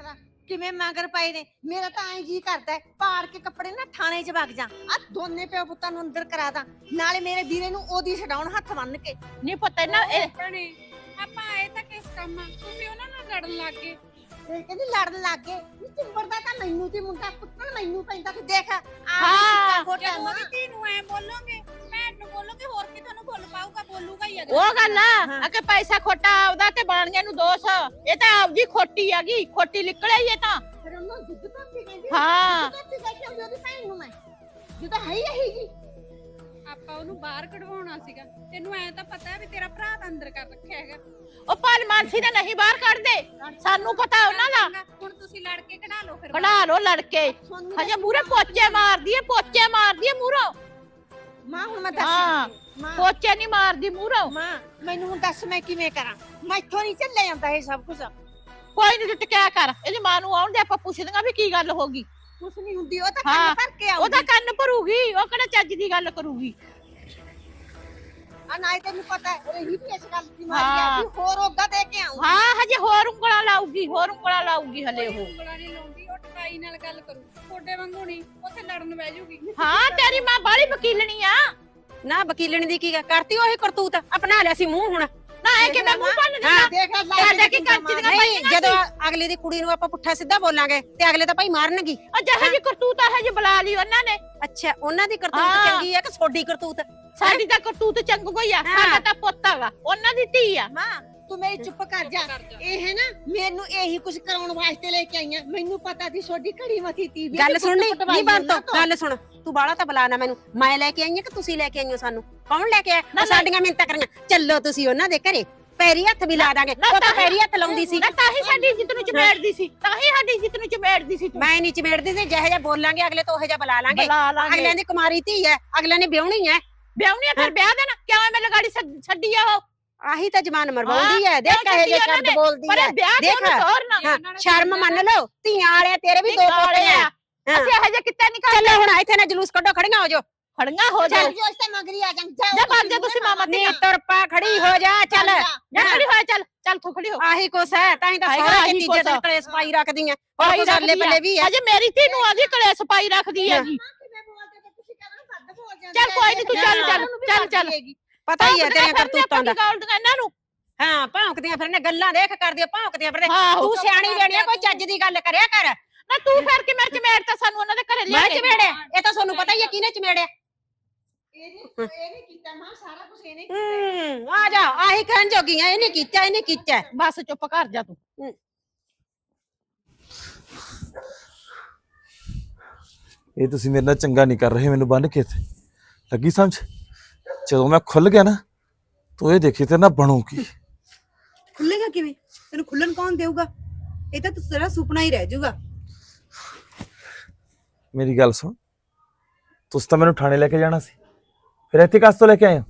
ਲੈ ਕਿਵੇਂ ਮਗਰ ਪਏ ਨੇ? ਮੇਰਾ ਤਾਂ ਐਂ ਜੀ ਕਰਦਾ ਹੈ, ਪਾੜ ਕੇ ਕੱਪੜੇ ਨਾ ਥਾਣੇ 'ਚ ਵਗ ਜਾ। ਆ ਦੋਨੇ ਪਿਓ ਪੁੱਤਾਂ ਨੂੰ ਅੰਦਰ ਕਰਾ ਦਾਂ। ਨਾਲੇ ਮੇਰੇ ਵੀਰੇ ਨੂੰ ਉਹਦੀ ਛਡਾਉਣ ਹੱਥ ਬੰਨ ਕੇ। ਨਹੀਂ ਪਤਾ ਨਾ ਇਹ ਭੈਣੇ ਆਪਾਂ ਆਏ ਤਾਂ ਕਿਸ ਕੰਮ ਆ? ਤੁਸੀਂ ਉਹਨਾਂ ਨਾਲ ਲੜਨ ਲੱਗ ਗਏ। ਕਹਿੰਦੀ ਲੜਨ ਲੱਗ ਗਏ। ਨੀ ਚਿੰਬੜਦਾ ਤਾਂ ਮੈਨੂੰ ਤੇ ਮੁੰਡਾ ਕੁੱਟਣ ਮੈਨੂੰ ਪੈਂਦਾ। ਤੇ ਦੇਖ ਆ ਹਾਂ, ਜਦੋਂ ਉਹਦੀ ਧੀ ਨੂੰ ਐ ਬੋਲੋਗੇ ਨੂੰ ਬੋਲੋਗੇ ਹੋਰ ਕੀ ਤੁਹਾਨੂੰ ਬੋਲ ਪਾਊਗਾ ਬੋਲੂਗਾ ਹੀ ਉਹ ਗੱਲ ਆ ਹਾਂ। ਆ ਕਿ ਪੈਸਾ ਖੋਟਾ ਆਉਦਾ ਤੇ ਬਾਣੀਆਂ ਨੂੰ ਦੋਸ਼। ਇਹ ਤਾਂ ਆਪਦੀ ਖੋਟੀ ਹੈਗੀ ਖੋਟੀ ਨਿਕਲਿਆ ਹੀ ਇਹ ਤਾਂ। ਫਿਰ ਉਹਨੂੰ ਦੁੱਧ ਧੋਤੀ ਕਹਿੰਦੀ ਹਾਂ। ਦੁੱਧ ਧੋਤੀ ਕਹਿ ਕੇ ਆਉਂਦੀ ਉਹਦੀ ਭੈਣ ਨੂੰ ਮੈਂ। ਜਦੋਂ ਹੈ ਹੀ ਇਹੀ ਜੀ। ਆਪਾਂ ਉਹਨੂੰ ਬਾਹਰ ਕਢਵਾਉਣਾ ਸੀਗਾ। ਤੈਨੂੰ ਐ ਤਾਂ ਪਤਾ ਹੈ ਵੀ ਤੇਰਾ ਭਰਾ ਤਾਂ ਅੰਦਰ ਕਰ ਰੱਖਿਆ ਹੈਗਾ। ਉਹ ਪਾਲ ਮਾਨਸੀ ਨੇ ਨਹੀਂ ਬਾਹਰ ਕੱਢਦੇ। ਸਾਨੂੰ ਪਤਾ ਉਹਨਾਂ ਦਾ। ਹੁਣ ਤੁਸੀਂ ਲੜ ਕੇ ਕਢਾ ਲਓ ਫਿਰ। ਕਢਾ ਲੋ ਲੜਕੇ। ਹਜੇ ਮੂਰੇ ਪੋਚੇ ਮਾਰਦੀ ਏ ਪੋਚੇ ਮਾਰਦੀ ਏ ਮੂਰੋਂ ਮਾਂ ਹੁਣ ਮੈਂ ਹਾਂ। ਦੱਸ ਮਾਂ। ਪੋਚੇ ਨਹੀਂ ਮਾਰਦੀ ਮੂਰੋਂ ਮਾਂ ਮੈਨੂੰ ਹੁਣ ਦੱਸ ਮੈਂ ਕਿਵੇਂ ਕਰਾਂ? ਮੈਥੋਂ ਨਹੀਂ ਚੱਲਿਆ ਜਾਂਦਾ ਇਹ ਸਭ ਕੁਝ ਕੋਈ ਨਹੀਂ ਟਕਿਆ ਕਰ। ਇਹਦੀ ਮਾਂ ਨੂੰ ਆਉਣ ਦੇ ਆਪਾਂ ਪੁੱਛਦੀਆਂ ਵੀ ਕੀ ਗੱਲ ਹੋ ਗਈ। ਕੁਛ ਨਹੀਂ ਹੁੰਦੀ ਉਹ ਤਾਂ ਹਾਂ, ਕੰਨ ਭਰ ਕੇ ਤਾਂ ਆਉਂਦੀ। ਕੰਨ ਭਰੂਗੀ ਉਹ ਕਿਹੜਾ ਚੱਜ ਦੀ ਗੱਲ ਕਰੂਗੀ? ਆ ਨਾ ਹੀ ਤੈਨੂੰ ਪਤਾ ਹੈ ਰਹੀ ਵੀ ਇਸ ਗੱਲ ਦੀ ਮਾਰੀ ਆ ਹਾਂ। ਵੀ ਹੋਰ ਉਹਦਾ ਦੇ ਕੇ ਆਉਂ ਹਾਂ ਹਜੇ ਹੋਰ ਉਂਗਲਾਂ ਲਾਊਗੀ ਹੋਰ ਉਂਗਲਾਂ ਲਾਊਗੀ ਹਲੇ ਉਹ। ਉਂਗਲਾਂ ਨਹੀਂ ਲਾਉਂਦੀ ਉਹ ਟਕਾਈ ਨਾਲ ਗੱਲ ਕਰੂ। ਤੁਹਾਡੇ ਵਾਂਗੂ ਨਹੀਂ ਉੱਥੇ ਲੜਨ ਬਹਿ ਜੂਗੀ। ਹਾਂ ਤੇਰੀ ਮਾਂ ਬਾਲੀ ਵਕੀਲਣੀ ਆ। ਨਾ ਵਕੀਲਣ ਦੀ ਕੀ ਗੱਲ ਕਰਤੀ ਉਹੀ ਕਰਤੂਤ ਅਪਣਾ ਲਿਆ ਸੀ ਮੂੰਹ ਹੁਣ। ਨਾ ਇਹ ਕਿਵੇਂ ਮੂੰਹ ਭੰਨ ਹਾਂ। ਦਿੰਦਾ ਦੇਖ ਲੈ ਤੇ ਅੱਡੇ ਕੀ ਕਰਤੀ ਦੀਆਂ ਨਹੀਂ ਪਈਆਂ ਜਦੋਂ ਅਗਲੇ ਦੀ ਕੁੜੀ ਨੂੰ ਆਪਾਂ ਪੁੱਠਾ ਸਿੱਧਾ ਬੋਲਾਂਗੇ ਤੇ ਅਗਲੇ ਤਾਂ ਭਾਈ ਮਾਰਨਗੀ। ਜਿਹੇ ਜੀ ਕਰਤੂਤ ਹੈ ਜੀ ਬੁਲਾ ਲਈ ਉਹਨਾਂ ਨੇ। ਅੱਛਾ ਉਹਨਾਂ ਦੀ ਕਰਤੂਤ ਹਾਂ। ਚੰਗੀ ਹੈ ਕਿ ਸੋਡੀ ਕਰਤੂਤ? ਸਾਡੀ ਤਾਂ ਕਰਤੂਤ ਚੰਗ ਕੋਈ ਆ ਹਾਂ। ਸਾਡਾ ਤਾਂ ਪੁੱਤ ਹੈਗਾ ਉਹਨਾਂ ਦੀ ਧੀ ਆ। ਮਾਂ ਤੂੰ ਮੇਰੀ ਚੁੱਪ ਕਰ ਜਾ। ਇਹ ਹੈ ਨਾ ਮੈਨੂੰ ਇਹੀ ਕੁਝ ਕਰਾਉਣ ਵਾਸਤੇ ਲੈ ਕੇ ਆਈਆਂ। ਮੈਨੂੰ ਪਤਾ ਸੀ ਛੋਡੀ ਘੜੀ ਮਥੀ ਤੀ ਵੀ ਗੱਲ ਇਹਦੀ ਸੁਣਨੀ ਕੁੱਟ ਨਹੀਂ ਪਟਵਾਈ ਬੰਦ ਉਹਨਾਂ ਤੋਂ। ਗੱਲ ਸੁਣ। ਤੂੰ ਬਾਲਾ ਤਾਂ ਬੁਲਾ ਨਾ ਮੈਨੂੰ। ਮੈਂ ਲੈ ਕੇ ਆਈ ਹਾਂ ਕਿ ਤੁਸੀਂ ਲੈ ਕੇ ਆਈਓ ਸਾਨੂੰ? ਕੌਣ ਲੈ ਕੇ ਆਇਆ? ਸਾਡੀਆਂ ਮਿੰਤਾਂ ਕਰੀਆਂ। ਚੱਲੋ ਤੁਸੀਂ ਉਹਨਾਂ ਦੇ ਘਰੇ। ਪੈਰੀ ਹੱਥ ਵੀ ਲਾ ਦਾਂਗੇ। ਉਹ ਤਾਂ ਪੈਰੀ ਹੱਥ ਲਾਉਂਦੀ ਸੀ। ਨਾ ਤਾਂ ਹੀ ਸਾਡੀ ਇੱਜ਼ਤ ਨੂੰ ਚਮੇੜਦੀ ਸੀ। ਤਾਂ ਹੀ ਸਾਡੀ ਇੱਜ਼ਤ ਨੂੰ ਚਮੇੜਦੀ ਸੀ ਤੂੰ। ਮੈਂ ਨਹੀਂ ਚਮੇੜਦੀ ਸੀ। ਜਿਹੋ ਜਿਹਾ ਬੋਲਾਂਗੇ ਅਗਲੇ ਤੋਂ ਉਹ ਜਿਹਾ ਬੁਲਾ ਲਾਂਗੇ। ਬੁਲਾ ਲਾਂਗੇ। ਅਗਲਿਆਂ ਦੀ ਕੁਮਾਰੀ ਧੀ ਹੈ। ਅਗਲਿਆਂ ਨੇ ਵਿਆਹਣੀ ਹੈ। ਵਿਆਹਣੀ ਆ ਫਿਰ ਵਿਆਹ ਦੇਣਾ। ਕਿਉਂ ਐਵੇਂ ਲਗਾੜੀ ਛੱਡ- ਛੱਡੀ ਆ ਉਹ? ਆਹੀ ਤਾਂ ਜਮਾਨ ਮਰਵਾਉਂਦੀ ਹੈ ਦੇਖ ਕਹੇ ਜੇ ਕੀਤੀ ਉਹਨਾਂ ਸ਼ਬਦ? ਬੋਲਦੀ ਪਰ ਹੈ। ਇਹ ਵਿਆਹ ਦੇਖ। ਕਿਉਂ ਤੋਰਨਾ ਹਾਂ, ਸ਼ਰਮ ਮੰਨ ਲਓ। ਧੀਆਂ ਵਾਲੇ ਤੇਰੇ ਵੀ ਦੋ ਪੋਤੇ ਆ। ਅਸੀਂ ਇਹੋ ਜਿਹਾ ਕਿੱਤਾ ਨਹੀਂ ਕਰਦੇ। ਚੱਲੋ ਹੁਣ ਇੱਥੇ ਨਾ ਜਲੂਸ ਕੱਢੋ ਖੜੀਆਂ ਹੋ ਜਾਓ। ਖੜੀਆਂ ਹੋ ਜਾ ਚੱਲ ਜੋ ਇਸ ਤੇ ਮਗਰੀ ਆ ਜਾਂ ਜਾ ਭੱਜ ਜਾ ਤੁਸੀਂ ਮਾਮਾ ਤੇ ਨੀ ਤੁਰਪਾ ਖੜੀ ਹੋ ਜਾ ਚੱਲ। ਜਾ। ਖੜੀ ਹੋਇਆ ਚੱਲ ਚੱਲ ਤੂੰ ਖੜੀ ਹੋ। ਆਹੀ ਕੁਛ ਹੈ ਤਾਂ ਹੀ ਤਾਂ ਸਾਰਾ ਤੀਜੇ ਦਿਨ। ਕਲੇਸ਼ ਪਾਈ ਰੱਖਦੀਆਂ ਹੋਰ ਸਾਲੇ ਰੱਖਦੀ ਆ। ਪੱਲੇ ਵੀ ਹੈ। ਅਜੇ ਮੇਰੀ ਧੀ ਨੂੰ ਆਦੀ ਕਲੇਸ਼ ਪਾਈ ਰੱਖਦੀ ਹੈ ਜੀ ਕਿਵੇਂ ਬੋਲਦੇ ਤੇ ਤੁਸੀਂ ਕਹਿੰਦੇ ਵੱਧ ਬੋਲ ਜਾਂਦੇ ਚੱਲ ਕੋਈ ਨੀ, ਤੂੰ ਚੱਲ, ਚੱਲ, ਚੱਲ, ਚੱਲ। ਪਤਾ ਹੀ ਹੈ ਤੇਰੀਆਂ ਕਰਤੂਤਾਂ ਦਾ। ਇਹਨਾਂ ਨੂੰ। ਹਾਂ ਭੌਂਕਦੀਆਂ ਫਿਰ ਨੇ ਗੱਲਾਂ ਦੇਖ ਕਰਦੀਆਂ ਭੌਂਕਦੀਆਂ ਫਿਰ। ਤੂੰ ਸਿਆਣੀ ਆ, ਕੋਈ ਚੱਜ ਦੀ ਗੱਲ ਕਰਿਆ ਕਰ। ਨਾ ਤੂੰ ਫਿਰ ਕਿ ਮੈਂ ਚਮੇੜ ਤਾਂ ਸਾਨੂੰ ਉਹਨਾਂ ਦੇ ਘਰੇ ਲਿਆ ਮੈਂ ਚਮੇੜਿਆ। ਇਹ ਤਾਂ ਤੁਹਾਨੂੰ ਪਤਾ ਹੀ ਹੈ ਕਿਹਨੇ ਚਮੇੜਿਆ? ਇਹਨੇ ਇਹਨੇ ਕੀਤਾ ਮਾਂ ਸਾਰਾ ਕੁਝ ਇਹਨੇ ਕੀਤਾ ਹੂੰ ਆ। ਜਾ ਆਹੀ ਕਹਿਣ ਜੋਗੀਆਂ ਇਹਨੇ ਕੀਤਾ ਇਹਨੇ ਕੀਤਾ। ਬਸ ਚੁੱਪ ਕਰ ਜਾ ਤੂੰ। ਇਹ ਤੁਸੀਂ ਮੇਰੇ ਨਾਲ ਚੰਗਾ ਨਹੀਂ ਕਰ ਰਹੇ ਮੈਨੂੰ ਬੰਨ ਕੇ ਇੱਥੇ। ਲੱਗੀ ਸਮਝ? ਜਦੋਂ ਮੈਂ ਖੁੱਲ ਗਿਆ ਨਾ ਤੂੰ ਇਹ ਦੇਖੀ ਤੇ ਨਾ ਬਣੂਗੀ। ਖੁੱਲੇਗਾ ਕਿਵੇਂ? ਤੈਨੂੰ ਖੁੱਲਣ ਕੌਣ ਦੇਊਗਾ? ਇਹ ਤਾਂ ਤੇਰਾ ਸੁਪਨਾ ਹੀ ਰਹਿ ਜਾਊਗਾ। ਮੇਰੀ ਗੱਲ ਸੁਣ। ਤੁਸੀਂ ਤਾਂ ਮੈਨੂੰ ਥਾਣੇ ਲੈ ਕੇ ਜਾਣਾ ਸੀ। ਫਿਰ ਇੱਥੇ ਕਾਸ ਤੋਂ ਲੈ ਕੇ ਆਏ ਹੋ?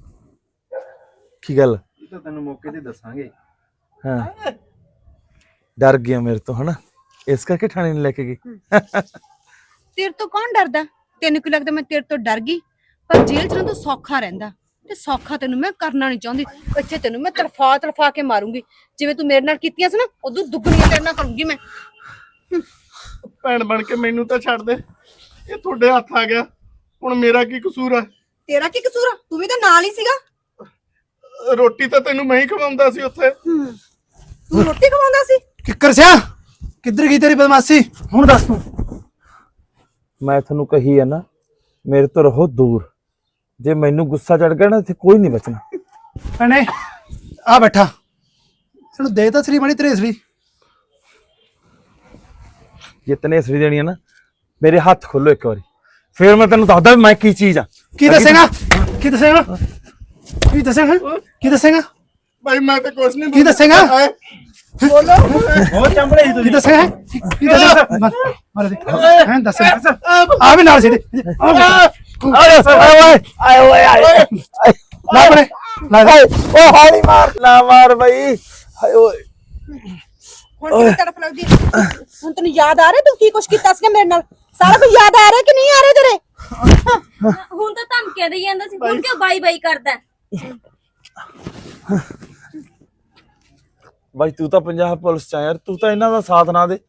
ਕੀ ਗੱਲ? ਇਹ ਤਾਂ ਤੈਨੂੰ ਮੌਕੇ ਤੇ ਦੱਸਾਂਗੇ। ਹਾਂ। ਡਰ ਗਿਆ ਮੇਰੇ ਤੋਂ ਹਨਾ? ਇਸ ਕਰਕੇ ਥਾਣੇ ਨਹੀਂ ਲੈ ਕੇ ਗਈ। ਤੇਰੇ ਤੋਂ ਕੌਣ ਡਰਦਾ? ਤੈਨੂੰ ਕੀ ਲੱਗਦਾ ਮੈਂ ਤੇਰੇ ਤੋਂ ਡਰ ਗਈ? ਪਰ ਜੇਲ੍ਹ ਚ ਨਾ ਤੂੰ ਸੌਖਾ ਰਹਿੰਦਾ। ਤੇ ਸੌਖਾ ਤੈਨੂੰ ਮੈਂ ਕਰਨਾ ਨਹੀਂ ਚਾਹੁੰਦੀ। ਇੱਥੇ ਤੈਨੂੰ ਮੈਂ ਤੜਫਾ ਤੜਫਾ ਕੇ ਮਾਰੂੰਗੀ। ਜਿਵੇਂ ਤੂੰ ਮੇਰੇ ਨਾਲ ਕੀਤੀਆਂ ਸੀ ਨਾ ਉਦੋਂ ਦੁੱਗਣੀਆਂ ਤੇਰੇ ਨਾਲ ਕਰੂੰਗੀ ਮੈਂ। ਭੈਣ ਬਣ ਕੇ ਮੈਨੂੰ ਤਾਂ ਛੱਡ ਦੇ। ਇਹ ਤੁਹਾਡੇ ਹੱਥ ਆ ਗਿਆ। ਹੁਣ ਮੇਰਾ ਕੀ ਕਸੂਰ ਆ? ਤੇਰਾ ਕੀ ਕਸੂਰ ਆ? ਤੂੰ ਵੀ ਤਾਂ ਨਾਲ ਹੀ ਸੀਗਾ। ਰੋਟੀ ਤਾਂ ਤੈਨੂੰ ਮੈਂ ਹੀ ਖਵਾਉਂਦਾ ਸੀ ਉੱਥੇ। ਤੂੰ ਰੋਟੀ ਖਵਾਉਂਦਾ ਸੀ? ਕਿੱਕਰ ਸਿਆ ਕਿੱਧਰ ਗਈ ਤੇਰੀ ਬਦਮਾਸ਼ੀ? ਹੁਣ ਦੱਸ ਤੂੰ। ਮੈਂ ਤੁਹਾਨੂੰ ਕਹੀ ਹੈ ਨਾ ਮੇਰੇ ਤੋਂ ਰਹੋ ਦੂਰ। ਜੇ ਮੈਨੂੰ ਗੁੱਸਾ ਚੜ ਗਿਆ ਨਾ ਇੱਥੇ ਕੋਈ ਨਹੀਂ ਬਚਣਾ। ਭੈਣੇ ਆ ਬੈਠਾ। ਤੈਨੂੰ ਦੇ ਤਾਂ ਸ੍ਰੀ ਮਾੜੀ ਤਰੇਸਰੀ। ਜਿਤਨੇ ਸਰੀ ਦੇਣੀ ਹੈ ਨਾ ਮੇਰੇ ਹੱਥ ਖੋਲੋ ਇੱਕ ਵਾਰੀ। ਫਿਰ ਮੈਂ ਤੈਨੂੰ ਦੱਸਦਾ ਵੀ ਮੈਂ ਕੀ ਚੀਜ਼ ਆ। ਕੀ ਦੱਸੇਗਾ? ਕੀ ਦੱਸੇਗਾ? ਕੀ ਦੱਸੇਗਾ? ਕੀ ਦੱਸੇਗਾ? ਭਾਈ ਮੈਂ ਤਾਂ ਕੁਛ ਨਹੀਂ ਕੀ ਦੱਸੇਗਾ? ਬਹੁਤ ਚੰਬੜੇ ਸੀ ਕੀ ਦੱਸੇਗਾ? ਕੀ ਦੱਸੇਗਾ? ਮਾਰ ਦੇ ਹਾਂ ਦੱਸ ਆ ਵੀ ਨਾਲ ਸੀ ਓਏ ਓਏ ਆਏ ਓਏ ਆਏ। ਬਣੇ ਲਾ ਦੇ। ਓ ਹਾਲੀ ਮਾਰ। ਨਾ ਮਾਰ ਬਈ। ਹਾਏ ਓਏ। ਹੁਣ ਕਿਉਂ ਤੜਫ ਲੱਗਦੀ ਹੈ? ਹੁਣ ਤੈਨੂੰ ਯਾਦ ਆ ਰਿਹਾ ਤੂੰ ਕੀ ਕੁਛ ਕੀਤਾ ਸੀਗਾ ਮੇਰੇ ਨਾਲ? ਸਾਰਾ ਕੁਝ ਯਾਦ ਆ ਰਿਹਾ ਕਿ ਨਹੀਂ ਆ ਰਿਹਾ ਤੇਰੇ? ਹੁਣ ਤਾਂ ਧਮਕੀਆਂ ਦੇਈ ਜਾਂਦਾ ਸੀ। ਹੁਣ ਕਿਉਂ ਬਾਈ ਬਾਈ ਕਰਦਾ? ਹੈ? ਬਾਈ ਤੂੰ ਤਾਂ ਪੰਜਾਬ ਪੁਲਿਸ ਚ ਆ ਯਾਰ। ਤੂੰ ਤਾਂ ਇਹਨਾਂ ਦਾ ਸਾਥ ਨਾ ਦੇ।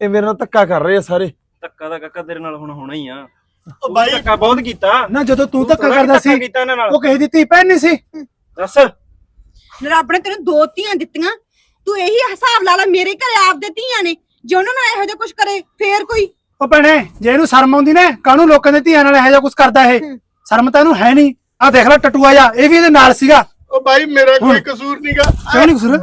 ਇਹ ਮੇਰੇ ਨਾਲ ਧੱਕਾ ਕਰ ਰਹੇ ਆ ਸਾਰੇ। ਧੱਕਾ ਦਾ ਕਾਕਾ ਤੇਰੇ ਨਾਲ ਹੁਣ ਹੋਣਾ ਹੀ ਆ। ਉਹ ਬਾਈ ਧੱਕਾ ਬਹੁਤ ਕੀਤਾ। ਨਾ ਜਦੋਂ ਤੂੰ ਧੱਕਾ ਕਰਦਾ ਸੀ ਕੀਤਾ ਇਹਨਾਂ ਨਾਲ। ਉਹ ਕਹੀ ਦਿੱਤੀ ਭੈਣ ਨਹੀਂ ਸੀ। ਦੱਸ। ਰੱਬ ਨੇ ਤੈਨੂੰ ਦੋ ਧੀਆਂ ਦਿੱਤੀਆਂ। ਤੂੰ ਇਹੀ ਹਿਸਾਬ ਲਾ ਲੈ ਮੇਰੇ ਘਰੇ ਆਪਦੇ ਧੀਆਂ ਨੇ ਜੇ ਉਹਨਾਂ ਨਾਲ ਇਹੋ ਜਿਹਾ ਕੁਝ ਕਰੇ ਫੇਰ ਕੋਈ। ਉਹ ਭੈਣੇ ਜੇ ਇਹਨੂੰ ਸ਼ਰਮ ਆਉਂਦੀ ਨਾ ਕਾਹਨੂੰ ਲੋਕਾਂ ਦੇ ਧੀਆਂ ਨਾਲ ਇਹੋ ਜਿਹਾ ਕੁਝ ਕਰਦਾ ਇਹ? ਸ਼ਰਮ ਤਾਂ ਇਹਨੂੰ ਹੈ ਨਹੀਂ। ਆ ਦੇਖ ਲੈ ਟਟੂਆ ਜਾ ਇਹ ਵੀ ਇਹਦੇ ਨਾਲ ਸੀਗਾ। ਉਹ ਬਾਈ ਮੇਰਾ ਕੋਈ ਕਸੂਰ ਨਹੀਂਗਾ। ਕਿਉਂ ਨਹੀਂ ਕਸੂਰ?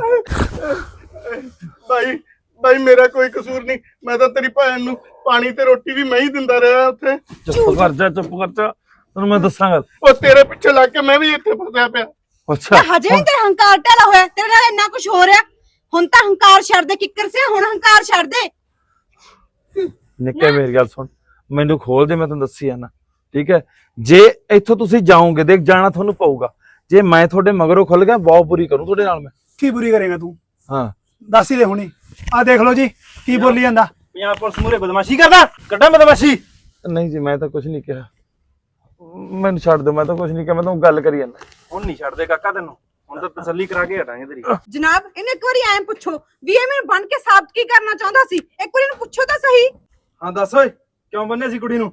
ਬਾਈ ਬਾਈ ਮੇਰਾ ਕੋਈ ਕਸੂਰ ਨਹੀਂ। ਮੈਂ ਤਾਂ ਤੇਰੀ ਭੈਣ ਨੂੰ ਪਾਣੀ ਤੇ ਰੋਟੀ ਵੀ ਮੈਂ ਹੀ ਦਿੰਦਾ ਰਿਹਾ ਉੱਥੇ। ਚੁੱਪ ਕਰ ਜਾ ਚੁੱਪ ਕਰ ਜਾ। ਤੈਨੂੰ ਮੈਂ ਦੱਸਾਂਗਾ। ਉਹ ਤੇਰੇ ਪਿੱਛੇ ਲੱਗ ਕੇ ਮੈਂ ਵੀ ਇੱਥੇ ਫਸਿਆ ਪਿਆ। ਅੱਛਾ। ਹਜੇ ਵੀ ਤੇਰਾ ਹੰਕਾਰ ਢਿੱਲਾ ਹੋਇਆ ਤੇਰੇ ਨਾਲ ਇੰਨਾ ਕੁਝ ਹੋ ਰਿਹਾ। ਹੁਣ ਤਾਂ ਹੰਕਾਰ ਛੱਡ ਦੇ ਕਿੱਕਰ ਸੇ ਹੁਣ ਹੰਕਾਰ ਛੱਡ ਦੇ। ਨਿੱਕੇ ਮੇਰੀ ਗੱਲ ਸੁਣ ਮੈਨੂੰ ਖੋਲ ਦੇ ਮੈਂ ਤੈਨੂੰ ਦੱਸੀ ਜਾਣਾ ਠੀਕ ਹੈ? ਜੇ ਇੱਥੋਂ ਤੁਸੀਂ ਜਾਓਗੇ ਦੇਖ ਜਾਣਾ ਤੁਹਾਨੂੰ ਪਊਗਾ। ਜੇ ਮੈਂ ਤੁਹਾਡੇ ਮਗਰੋਂ ਖੁੱਲ ਗਿਆ ਬਹੁਤ ਬੁਰੀ ਕਰੂੰ ਤੁਹਾਡੇ ਨਾਲ ਮੈਂ। ਕੀ ਬੁਰੀ ਕਰੇਗਾ ਤੂੰ? ਹਾਂ। ਦੱਸ ਹੀ ਦੇ ਹੁਣੀ। ਆ ਦੇਖ ਲਓ ਜੀ ਕੀ ਬੋਲੀ ਜਾਂਦਾ। ਪੰਜਾਬ ਪੁਲਿਸ ਮੂਰੇ ਬਦਮਾਸ਼ੀ ਕਰਦਾ ਕੱਢਾਂ ਬਦਮਾਸ਼ੀ। ਨਹੀਂ ਜੀ ਮੈਂ ਤਾਂ ਕੁਝ ਨਹੀਂ ਕਿਹਾ। ਮੈਨੂੰ ਛੱਡ ਦਿਓ ਮੈਂ ਤਾਂ ਕੁਝ ਨਹੀਂ ਕਿਹਾ ਮੈਂ ਤਾਂ ਗੱਲ ਕਰੀ ਜਾਂਦਾ। ਹੁਣ ਨਹੀਂ ਛੱਡਦੇ ਕਾਕਾ ਤੈਨੂੰ। ਹੁਣ ਤਾਂ ਤਸੱਲੀ ਕਰਾ ਕੇ ਹਟਾਂਗੇ ਤੇਰੀ। ਜਨਾਬ ਇਹਨੂੰ ਇੱਕ ਵਾਰੀ ਐਂ ਪੁੱਛੋ ਵੀ ਇਹ ਮੈਨੂੰ ਬਣ ਕੇ ਸਾਬਤ ਕੀ ਕਰਨਾ ਚਾਹੁੰਦਾ ਸੀ? ਇੱਕ ਵਾਰੀ ਇਹਨੂੰ ਪੁੱਛੋ ਤਾਂ ਸਹੀ। ਹਾਂ ਦੱਸ ਓਏ ਕਿਉਂ ਬੰਨੇ ਸੀ ਕੁੜੀ ਨੂੰ?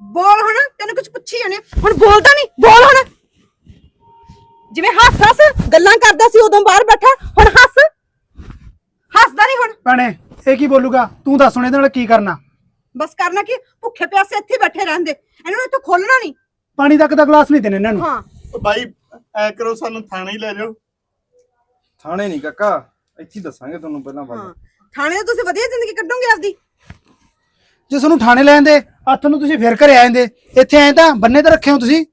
ਬੋਲ ਹੁਣ ਤੈਨੂੰ ਕੁਝ ਪੁੱਛੀ ਜਾਨੇ ਹੁਣ ਬੋਲਦਾ ਨਹੀਂ ਬੋਲ ਹੁਣ। ਜਿਵੇਂ ਹੱਸ ਹੱਸ ਗੱਲਾਂ ਕਰਦਾ ਸੀ ਉਦੋਂ ਬਾਹਰ ਬੈਠਾ ਹੁਣ ਹੱਸ। ਹੱਸਦਾ ਨਹੀਂ ਹੁਣ। ਭੈਣੇ ਇਹ ਕੀ ਬੋਲੂਗਾ? ਤੂੰ ਦੱਸ ਹੁਣ ਇਹਦੇ ਨਾਲ ਕੀ ਕਰਨਾ? ਬਸ ਕਰਨਾ ਕੀ? ਭੁੱਖੇ ਪਿਆਸੇ ਇੱਥੇ ਹੀ ਬੈਠੇ ਰਹਿੰਦੇ। ਇਹਨਾਂ ਨੂੰ ਇੱਥੋਂ ਖੋਲਣਾ ਨਹੀਂ। ਪਾਣੀ ਤੱਕ ਦਾ ਗਲਾਸ ਨਹੀਂ ਦੇਣਾ ਇਹਨਾਂ ਨੂੰ। ਹਾਂ। ਉਹ ਬਾਈ ਐ ਕਰੋ ਸਾਨੂੰ ਥਾਣੇ ਹੀ ਲੈ ਜਾਓ। ਥਾਣੇ ਨਹੀਂ ਕਾਕਾ ਇੱਥੇ ਹੀ ਦੱਸਾਂਗੇ ਤੁਹਾਨੂੰ ਪਹਿਲਾਂ ਹਾਂ ਥਾਣੇ ਤੋਂ ਤੁਸੀਂ ਵਧੀਆ ਜ਼ਿੰਦਗੀ ਕੱਢੋਗੇ ਆਪਦੀ? ਜੇ ਤੁਹਾਨੂੰ ਥਾਣੇ ਲੈ ਜਾਂਦੇ ਹੱਥ ਨੂੰ ਤੁਸੀਂ ਫੇਰ ਘਰੇ ਆ ਜਾਂਦੇ। ਇੱਥੇ ਐਂ ਤਾਂ ਬੰਨੇ ਤੇ ਰੱਖੇ ਹੋ ਤੁਸੀਂ।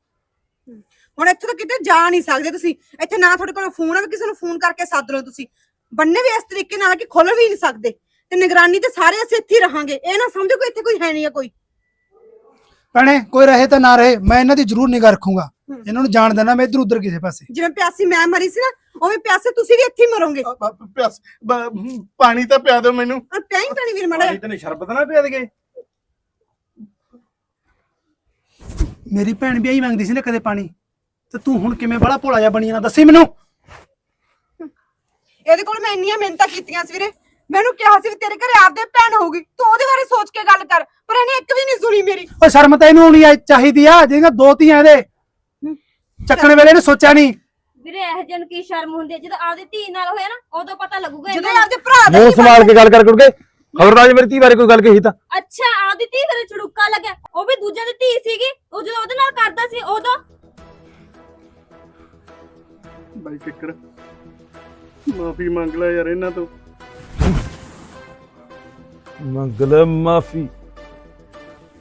ਹੁਣ ਇੱਥੇ ਤਾਂ ਕਿਤੇ ਜਾ ਨਹੀਂ ਸਕਦੇ ਤੁਸੀਂ। ਇੱਥੇ ਨਾ ਤੁਹਾਡੇ ਕੋਲ ਫੋਨ ਆ ਵੀ ਕਿਸੇ ਨੂੰ ਫੋਨ ਕਰਕੇ ਸੱਦ ਲਓ ਤੁਸੀਂ। ਬੰਨੇ ਵੀ ਇਸ ਤਰੀਕੇ ਨਾਲ ਕਿ ਖੋਲ ਵੀ ਨਹੀਂ ਸਕਦੇ। ਤੇ ਨਿਗਰਾਨੀ ਤੇ ਸਾਰੇ ਅਸੀਂ ਇੱਥੇ ਹੀ ਰਹਾਂਗੇ। ਇਹ ਨਾ ਸਮਝੋ ਕੋਈ ਇੱਥੇ ਕੋਈ ਹੈ ਨਹੀਂ ਆ ਕੋਈ। ਭੈਣੇ ਕੋਈ ਰਹੇ ਤਾਂ ਨਾ ਰਹੇ। ਮੈਂ ਇਹਨਾਂ ਦੀ ਜ਼ਰੂਰ ਨਿਗਾਹ ਰੱਖੂੰਗਾ। ਇਹਨਾਂ ਨੂੰ ਜਾਣ ਦੇਣਾ ਮੈਂ ਇੱਧਰ ਉੱਧਰ ਕਿਸੇ ਪਾਸੇ। ਜਿਵੇਂ ਪਿਆਸੀ ਮੈਂ ਮਰੀ ਸੀ ਨਾ ਉਵੇਂ ਪਿਆਸੇ ਤੁਸੀਂ ਵੀ ਇੱਥੇ ਹੀ ਮਰੋਗੇ। ਪਿਆਸ ਬ- ਪਾਣੀ ਤਾਂ ਪਿਆ ਦਿਓ ਮੈਨੂੰ। ਪਿਆਈ ਪਾਣੀ ਵੀਰ ਮੜਾ ਪਾਣੀ ਤੈਨੂੰ ਸ਼ਰਬਤ ਨਾ ਪਿਆ ਦੇਗੇ ਮੇਰੀ ਭੈਣ ਵੀ ਆਈ ਮੰਗਦੀ ਸੀ ਨਾ ਕਦੇ ਪਾਣੀ। ਤੇ ਤੂੰ ਹੁਣ ਕਿਵੇਂ ਬੜਾ ਭੋਲਾ ਜਿਹਾ ਬਣੀ ਜਾਣਾ ਦੱਸੀ ਮੈਨੂੰ। ਇਹਦੇ ਕੋਲ ਮੈਂ ਇੰਨੀਆਂ ਮਿਹਨਤਾਂ ਕੀਤੀਆਂ ਸੀ ਵੀਰੇ। ਮੈਨੂੰ ਕਿਹਾ ਸੀ ਵੀ ਤੇਰੇ ਘਰੇ ਆਪਦੇ ਭੈਣ ਹੋਊਗੀ। ਤੂੰ ਉਹਦੇ ਬਾਰੇ ਸੋਚ ਕੇ ਗੱਲ ਕਰ ਪਰ ਇਹਨੇ ਇੱਕ ਵੀ ਨਹੀਂ ਸੁਣੀ ਮੇਰੀ। ਓਏ ਸ਼ਰਮ ਤਾਂ ਇਹਨੂੰ ਆਉਣੀ ਆ- ਚਾਹੀਦੀ ਆ ਜਿਹੜੀਆਂ ਦੋ ਧੀਆਂ ਇਹਦੇ। ਚੱਕਣ ਵੇਲੇ ਇਹਨੇ ਸੋਚਿਆ ਨਹੀਂ। ਵੀਰੇ ਇਹ ਜਨ ਕੀ ਸ਼ਰਮ ਹੁੰਦੀ ਹੈ? ਜਦੋਂ ਆਪਦੀ ਧੀ ਨਾਲ ਹੋਇਆ ਨਾ ਉਦੋਂ ਪਤਾ ਲੱਗੂਗਾ ਜਦੋਂ ਨੂੰ। ਆਪਦੇ ਭਰਾ ਦਾ ਮੂੰਹ ਸੰਭਾਲ ਕੇ ਗੱਲ ਕਰ ਕੁੜਕੇ। ਖਬਰਦਾਰ ਜੇ ਮੇਰੀ ਧੀ ਬਾਰੇ ਕੋਈ ਗੱਲ ਕਹੀ ਤਾਂ। ਅੱਛਾ ਆਪਦੀ ਧੀ ਕਰੇ ਚੜੁੱਕਾ ਲੱਗਿਆ। ਉਹ ਵੀ ਦੂਜਿਆਂ ਦੀ ਧੀ ਸੀਗੀ ਉਹ ਜਦੋਂ ਉਹਦੇ ਨਾਲ ਕਰਦਾ ਸੀ ਉਦੋਂ? ਬਾਈ ਕਿੱਕਰ ਮਾਫੀ ਮੰਗ ਲੈ ਯਾਰ ਇਹਨਾਂ ਤੋਂ। ਮੰਗਲ ਮਾਫੀ।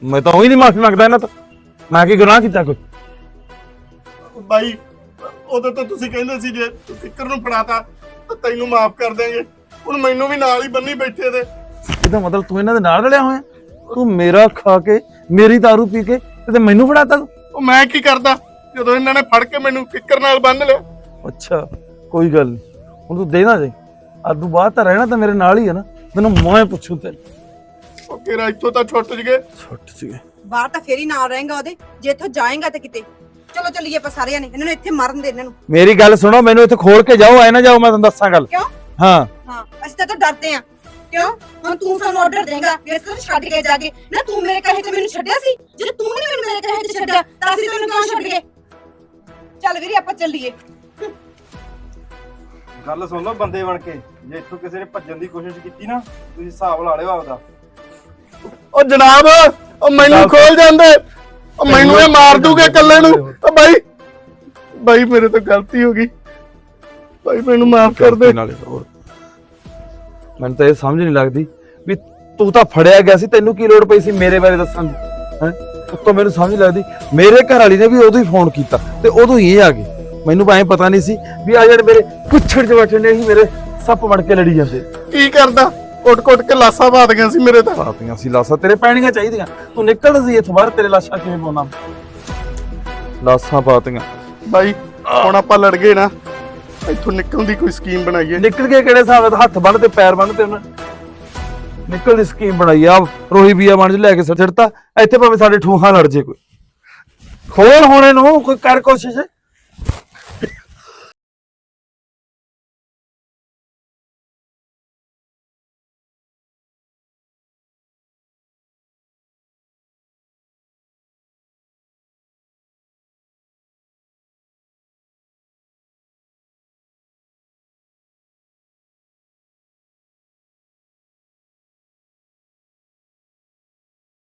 ਮੈਂ ਤਾਂ ਉਹੀ ਨਹੀਂ ਮਾਫੀ ਮੰਗਦਾ ਇਹਨਾਂ ਤੋਂ। ਮੈਂ ਕੀ ਗੁਨਾਹ ਕੀਤਾ ਕੋਈ? ਬਾਈ ਉਦੋਂ ਤਾਂ ਤੁਸੀਂ ਕਹਿੰਦੇ ਸੀ ਜੇ ਤੂੰ ਕਿੱਕਰ ਨੂੰ ਫੜਾਤਾ ਤਾਂ ਤੈਨੂੰ ਮਾਫ ਕਰ ਦੇਂਗੇ ਹੁਣ ਮੈਨੂੰ ਵੀ ਨਾਲ ਹੀ ਬੰਨੀ ਬੈਠੇ ਤੇ। ਇਹਦਾ ਮਤਲਬ ਤੂੰ ਇਹਨਾਂ ਦੇ ਨਾਲ ਰਲਿਆ ਹੋਇਆ? ਤੂੰ ਮੇਰਾ ਖਾ ਕੇ ਮੇਰੀ दारू ਪੀ ਕੇ ਤੇ ਮੈਨੂੰ ਫੜਾਤਾ ਤੂੰ? ਉਹ ਮੈਂ ਕੀ ਕਰਦਾ? ਜਦੋਂ ਇਹਨਾਂ ਨੇ ਫੜ ਕੇ ਮੈਨੂੰ ਕਿੱਕਰ ਨਾਲ ਬੰਨ ਲਿਆ। ਅੱਛਾ ਕੋਈ ਗੱਲ ਨਹੀਂ ਹੁਣ ਤੂੰ ਦੇਣਾ ਜੇ। ਅੱਜ ਤੋਂ ਬਾਅਦ ਤਾਂ ਰਹਿਣਾ ਤਾਂ ਮੇਰੇ ਨਾਲ ਹੀ ਹੈ ਨਾ। ਤੈਨੂੰ ਮੈਂ ਪੁੱਛੂ ਤੇ ਉਹ ਇੱਥੋਂ ਤਾਂ ਛੁੱਟ ਜਗੇ ਛੁੱਟ ਸੀਗੇ ਬਾਹਰ ਤਾਂ ਫੇਰ ਹੀ ਨਾਲ ਰਹੇਗਾ ਉਹਦੇ। ਜੇ ਇੱਥੋਂ ਜਾਏਗਾ ਤੇ ਕਿਤੇ। ਚਲੋ ਚੱਲੀਏ ਆਪਾਂ ਸਾਰੇ ਨੇ ਇਹਨਾਂ ਨੂੰ ਇੱਥੇ ਮਾਰਨ ਦੇ ਇਹਨਾਂ ਨੂੰ। ਮੇਰੀ ਗੱਲ ਸੁਣੋ ਮੈਨੂੰ ਇੱਥੇ ਖੋਲ ਕੇ ਜਾਓ ਐ ਨਾ ਜਾਓ ਮੈਂ ਤੁਹਾਨੂੰ ਦੱਸਾਂ ਗੱਲ। ਕਿਉਂ? ਹਾਂ। ਹਾਂ ਅਸੀਂ ਤਾਂ ਤਾਂ ਡਰਦੇ ਆ ਕਿਉਂ? ਹੁਣ ਤੂੰ ਸਾਨੂੰ ਆਰਡਰ ਦੇਂਗਾ ਵੀ ਅਸੀਂ ਤੈਨੂੰ ਛੱਡ ਕੇ ਜਾਗੇ। ਨਾ ਤੂੰ ਮੇਰੇ ਕਹੇ ਤੇ ਮੈਨੂੰ ਛੱਡਿਆ ਸੀ? ਜਦੋਂ ਤੂੰ ਨਹੀਂ ਮੈਨੂੰ ਮੇਰੇ ਕਹੇ ਤੇ ਛੱਡਿਆ ਤਾਂ ਅਸੀਂ ਤੈਨੂੰ ਕਿਉਂ ਛੱਡ ਗਏ? ਚੱਲ ਵੀਰੇ ਆਪਾਂ ਚੱਲੀਏ। ਗੱਲ ਸੁਣ ਲਓ ਬੰਦੇ ਬਣ ਕੇ। ਜੇ ਇੱਥੋਂ ਕਿਸੇ ਨੇ ਭੱਜਣ ਦੀ ਕੋਸ਼ਿਸ਼ ਕੀਤੀ ਨਾ ਤੁਸੀਂ ਹਿਸਾਬ ਲਾ ਲਿਓ ਆਪਦਾ। ਉਹ ਜਨਾਬ ਉਹ ਮੈਨੂੰ ਖੋਲ ਜਾਂਦੇ। ਉਹ ਮੈਨੂੰ ਇਹ ਮਾਰ ਦੂਗੇ ਇਕੱਲੇ ਨੂੰ? ਉਹ ਬਾਈ ਬਾਈ ਮੇਰੇ ਤੋਂ ਗਲਤੀ ਹੋ ਗਈ। ਬਾਈ ਮੈਨੂੰ ਮਾਫ ਕਰ ਦੇ। ਨਾਲੇ ਹੋਰ। ਮੈਨੂੰ ਤਾਂ ਇਹ ਸਮਝ ਨਹੀਂ ਲੱਗਦੀ ਵੀ ਤੂੰ ਤਾਂ ਫੜਿਆ ਗਿਆ ਸੀ ਤੈਨੂੰ ਕੀ ਲੋੜ ਪਈ ਸੀ ਮੇਰੇ ਬਾਰੇ ਦੱਸਣ ਦੀ? ਹੈ? ਉੱਤੋਂ ਮੈਨੂੰ ਸਮਝ ਨਹੀਂ ਲੱਗਦੀ। ਮੇਰੇ ਘਰ ਵਾਲੀ ਨੇ ਵੀ ਉਦੋਂ ਹੀ ਫੋਨ ਕੀਤਾ ਤੇ ਉਦੋਂ ਹੀ ਇਹ ਆ ਗਏ। ਮੈਨੂੰ ਐਂ ਪਤਾ ਨਹੀਂ ਸੀ ਵੀ ਆ ਜਿਹੜੇ ਮੇਰੇ ਪੁੱਛੜ ਚ ਬੈਠੇ ਨੇ ਹੀ ਮੇਰੇ ਸੱਪ ਵੜ ਕੇ ਲੜੀ ਜਾਂਦੇ। ਕੀ ਕਰਦਾ? ਕੁੱਟ-ਕੁੱਟ ਕੇ ਲਾਸਾਂ ਬਾਦ ਗਿਆ ਸੀ ਮੇਰੇ ਤਾਂ। ਪਾਪੀਆਂ ਸੀ ਲਾਸਾਂ ਤੇਰੇ ਪੈਣੀਆਂ ਚਾਹੀਦੀਆਂ। ਤੂੰ ਨਿਕਲ ਸੀ ਇੱਥੋਂ ਬਾਹਰ ਤੇਰੇ ਲਾਸ਼ਾਂ ਕਿਵੇਂ ਪਾਉਣਾ? ਲਾਸਾਂ ਪਾਤੀਆਂ। ਬਾਈ ਹੁਣ ਆਪਾਂ ਲੜ ਗਏ ਨਾ ਇੱਥੋਂ ਨਿਕਲਣ ਦੀ ਕੋਈ ਸਕੀਮ ਬਣਾਈਏ। ਨਿਕਲ ਕੇ ਕਿਹੜੇ ਹਿਸਾਬ ਨਾਲ? ਹੱਥ ਬੰਨ ਤੇ ਪੈਰ ਬੰਨ ਤੇ ਉਹਨਾਂ ਨਿਕਲ ਦੀ ਸਕੀਮ ਬਣਾਈ ਆ। ਰੋਹੀ ਬੀਆ ਬਣ ਚ ਲੈ ਕੇ ਸਿੱਟਤਾ ਇੱਥੇ ਭਾਵੇਂ ਸਾਡੇ ਠੂਹਾਂ ਲੜ ਜੇ ਕੋਈ। ਖੋਲ ਹੋਣੇ ਨੂੰ ਕੋਈ ਕਰ ਕੋਸ਼ਿਸ਼।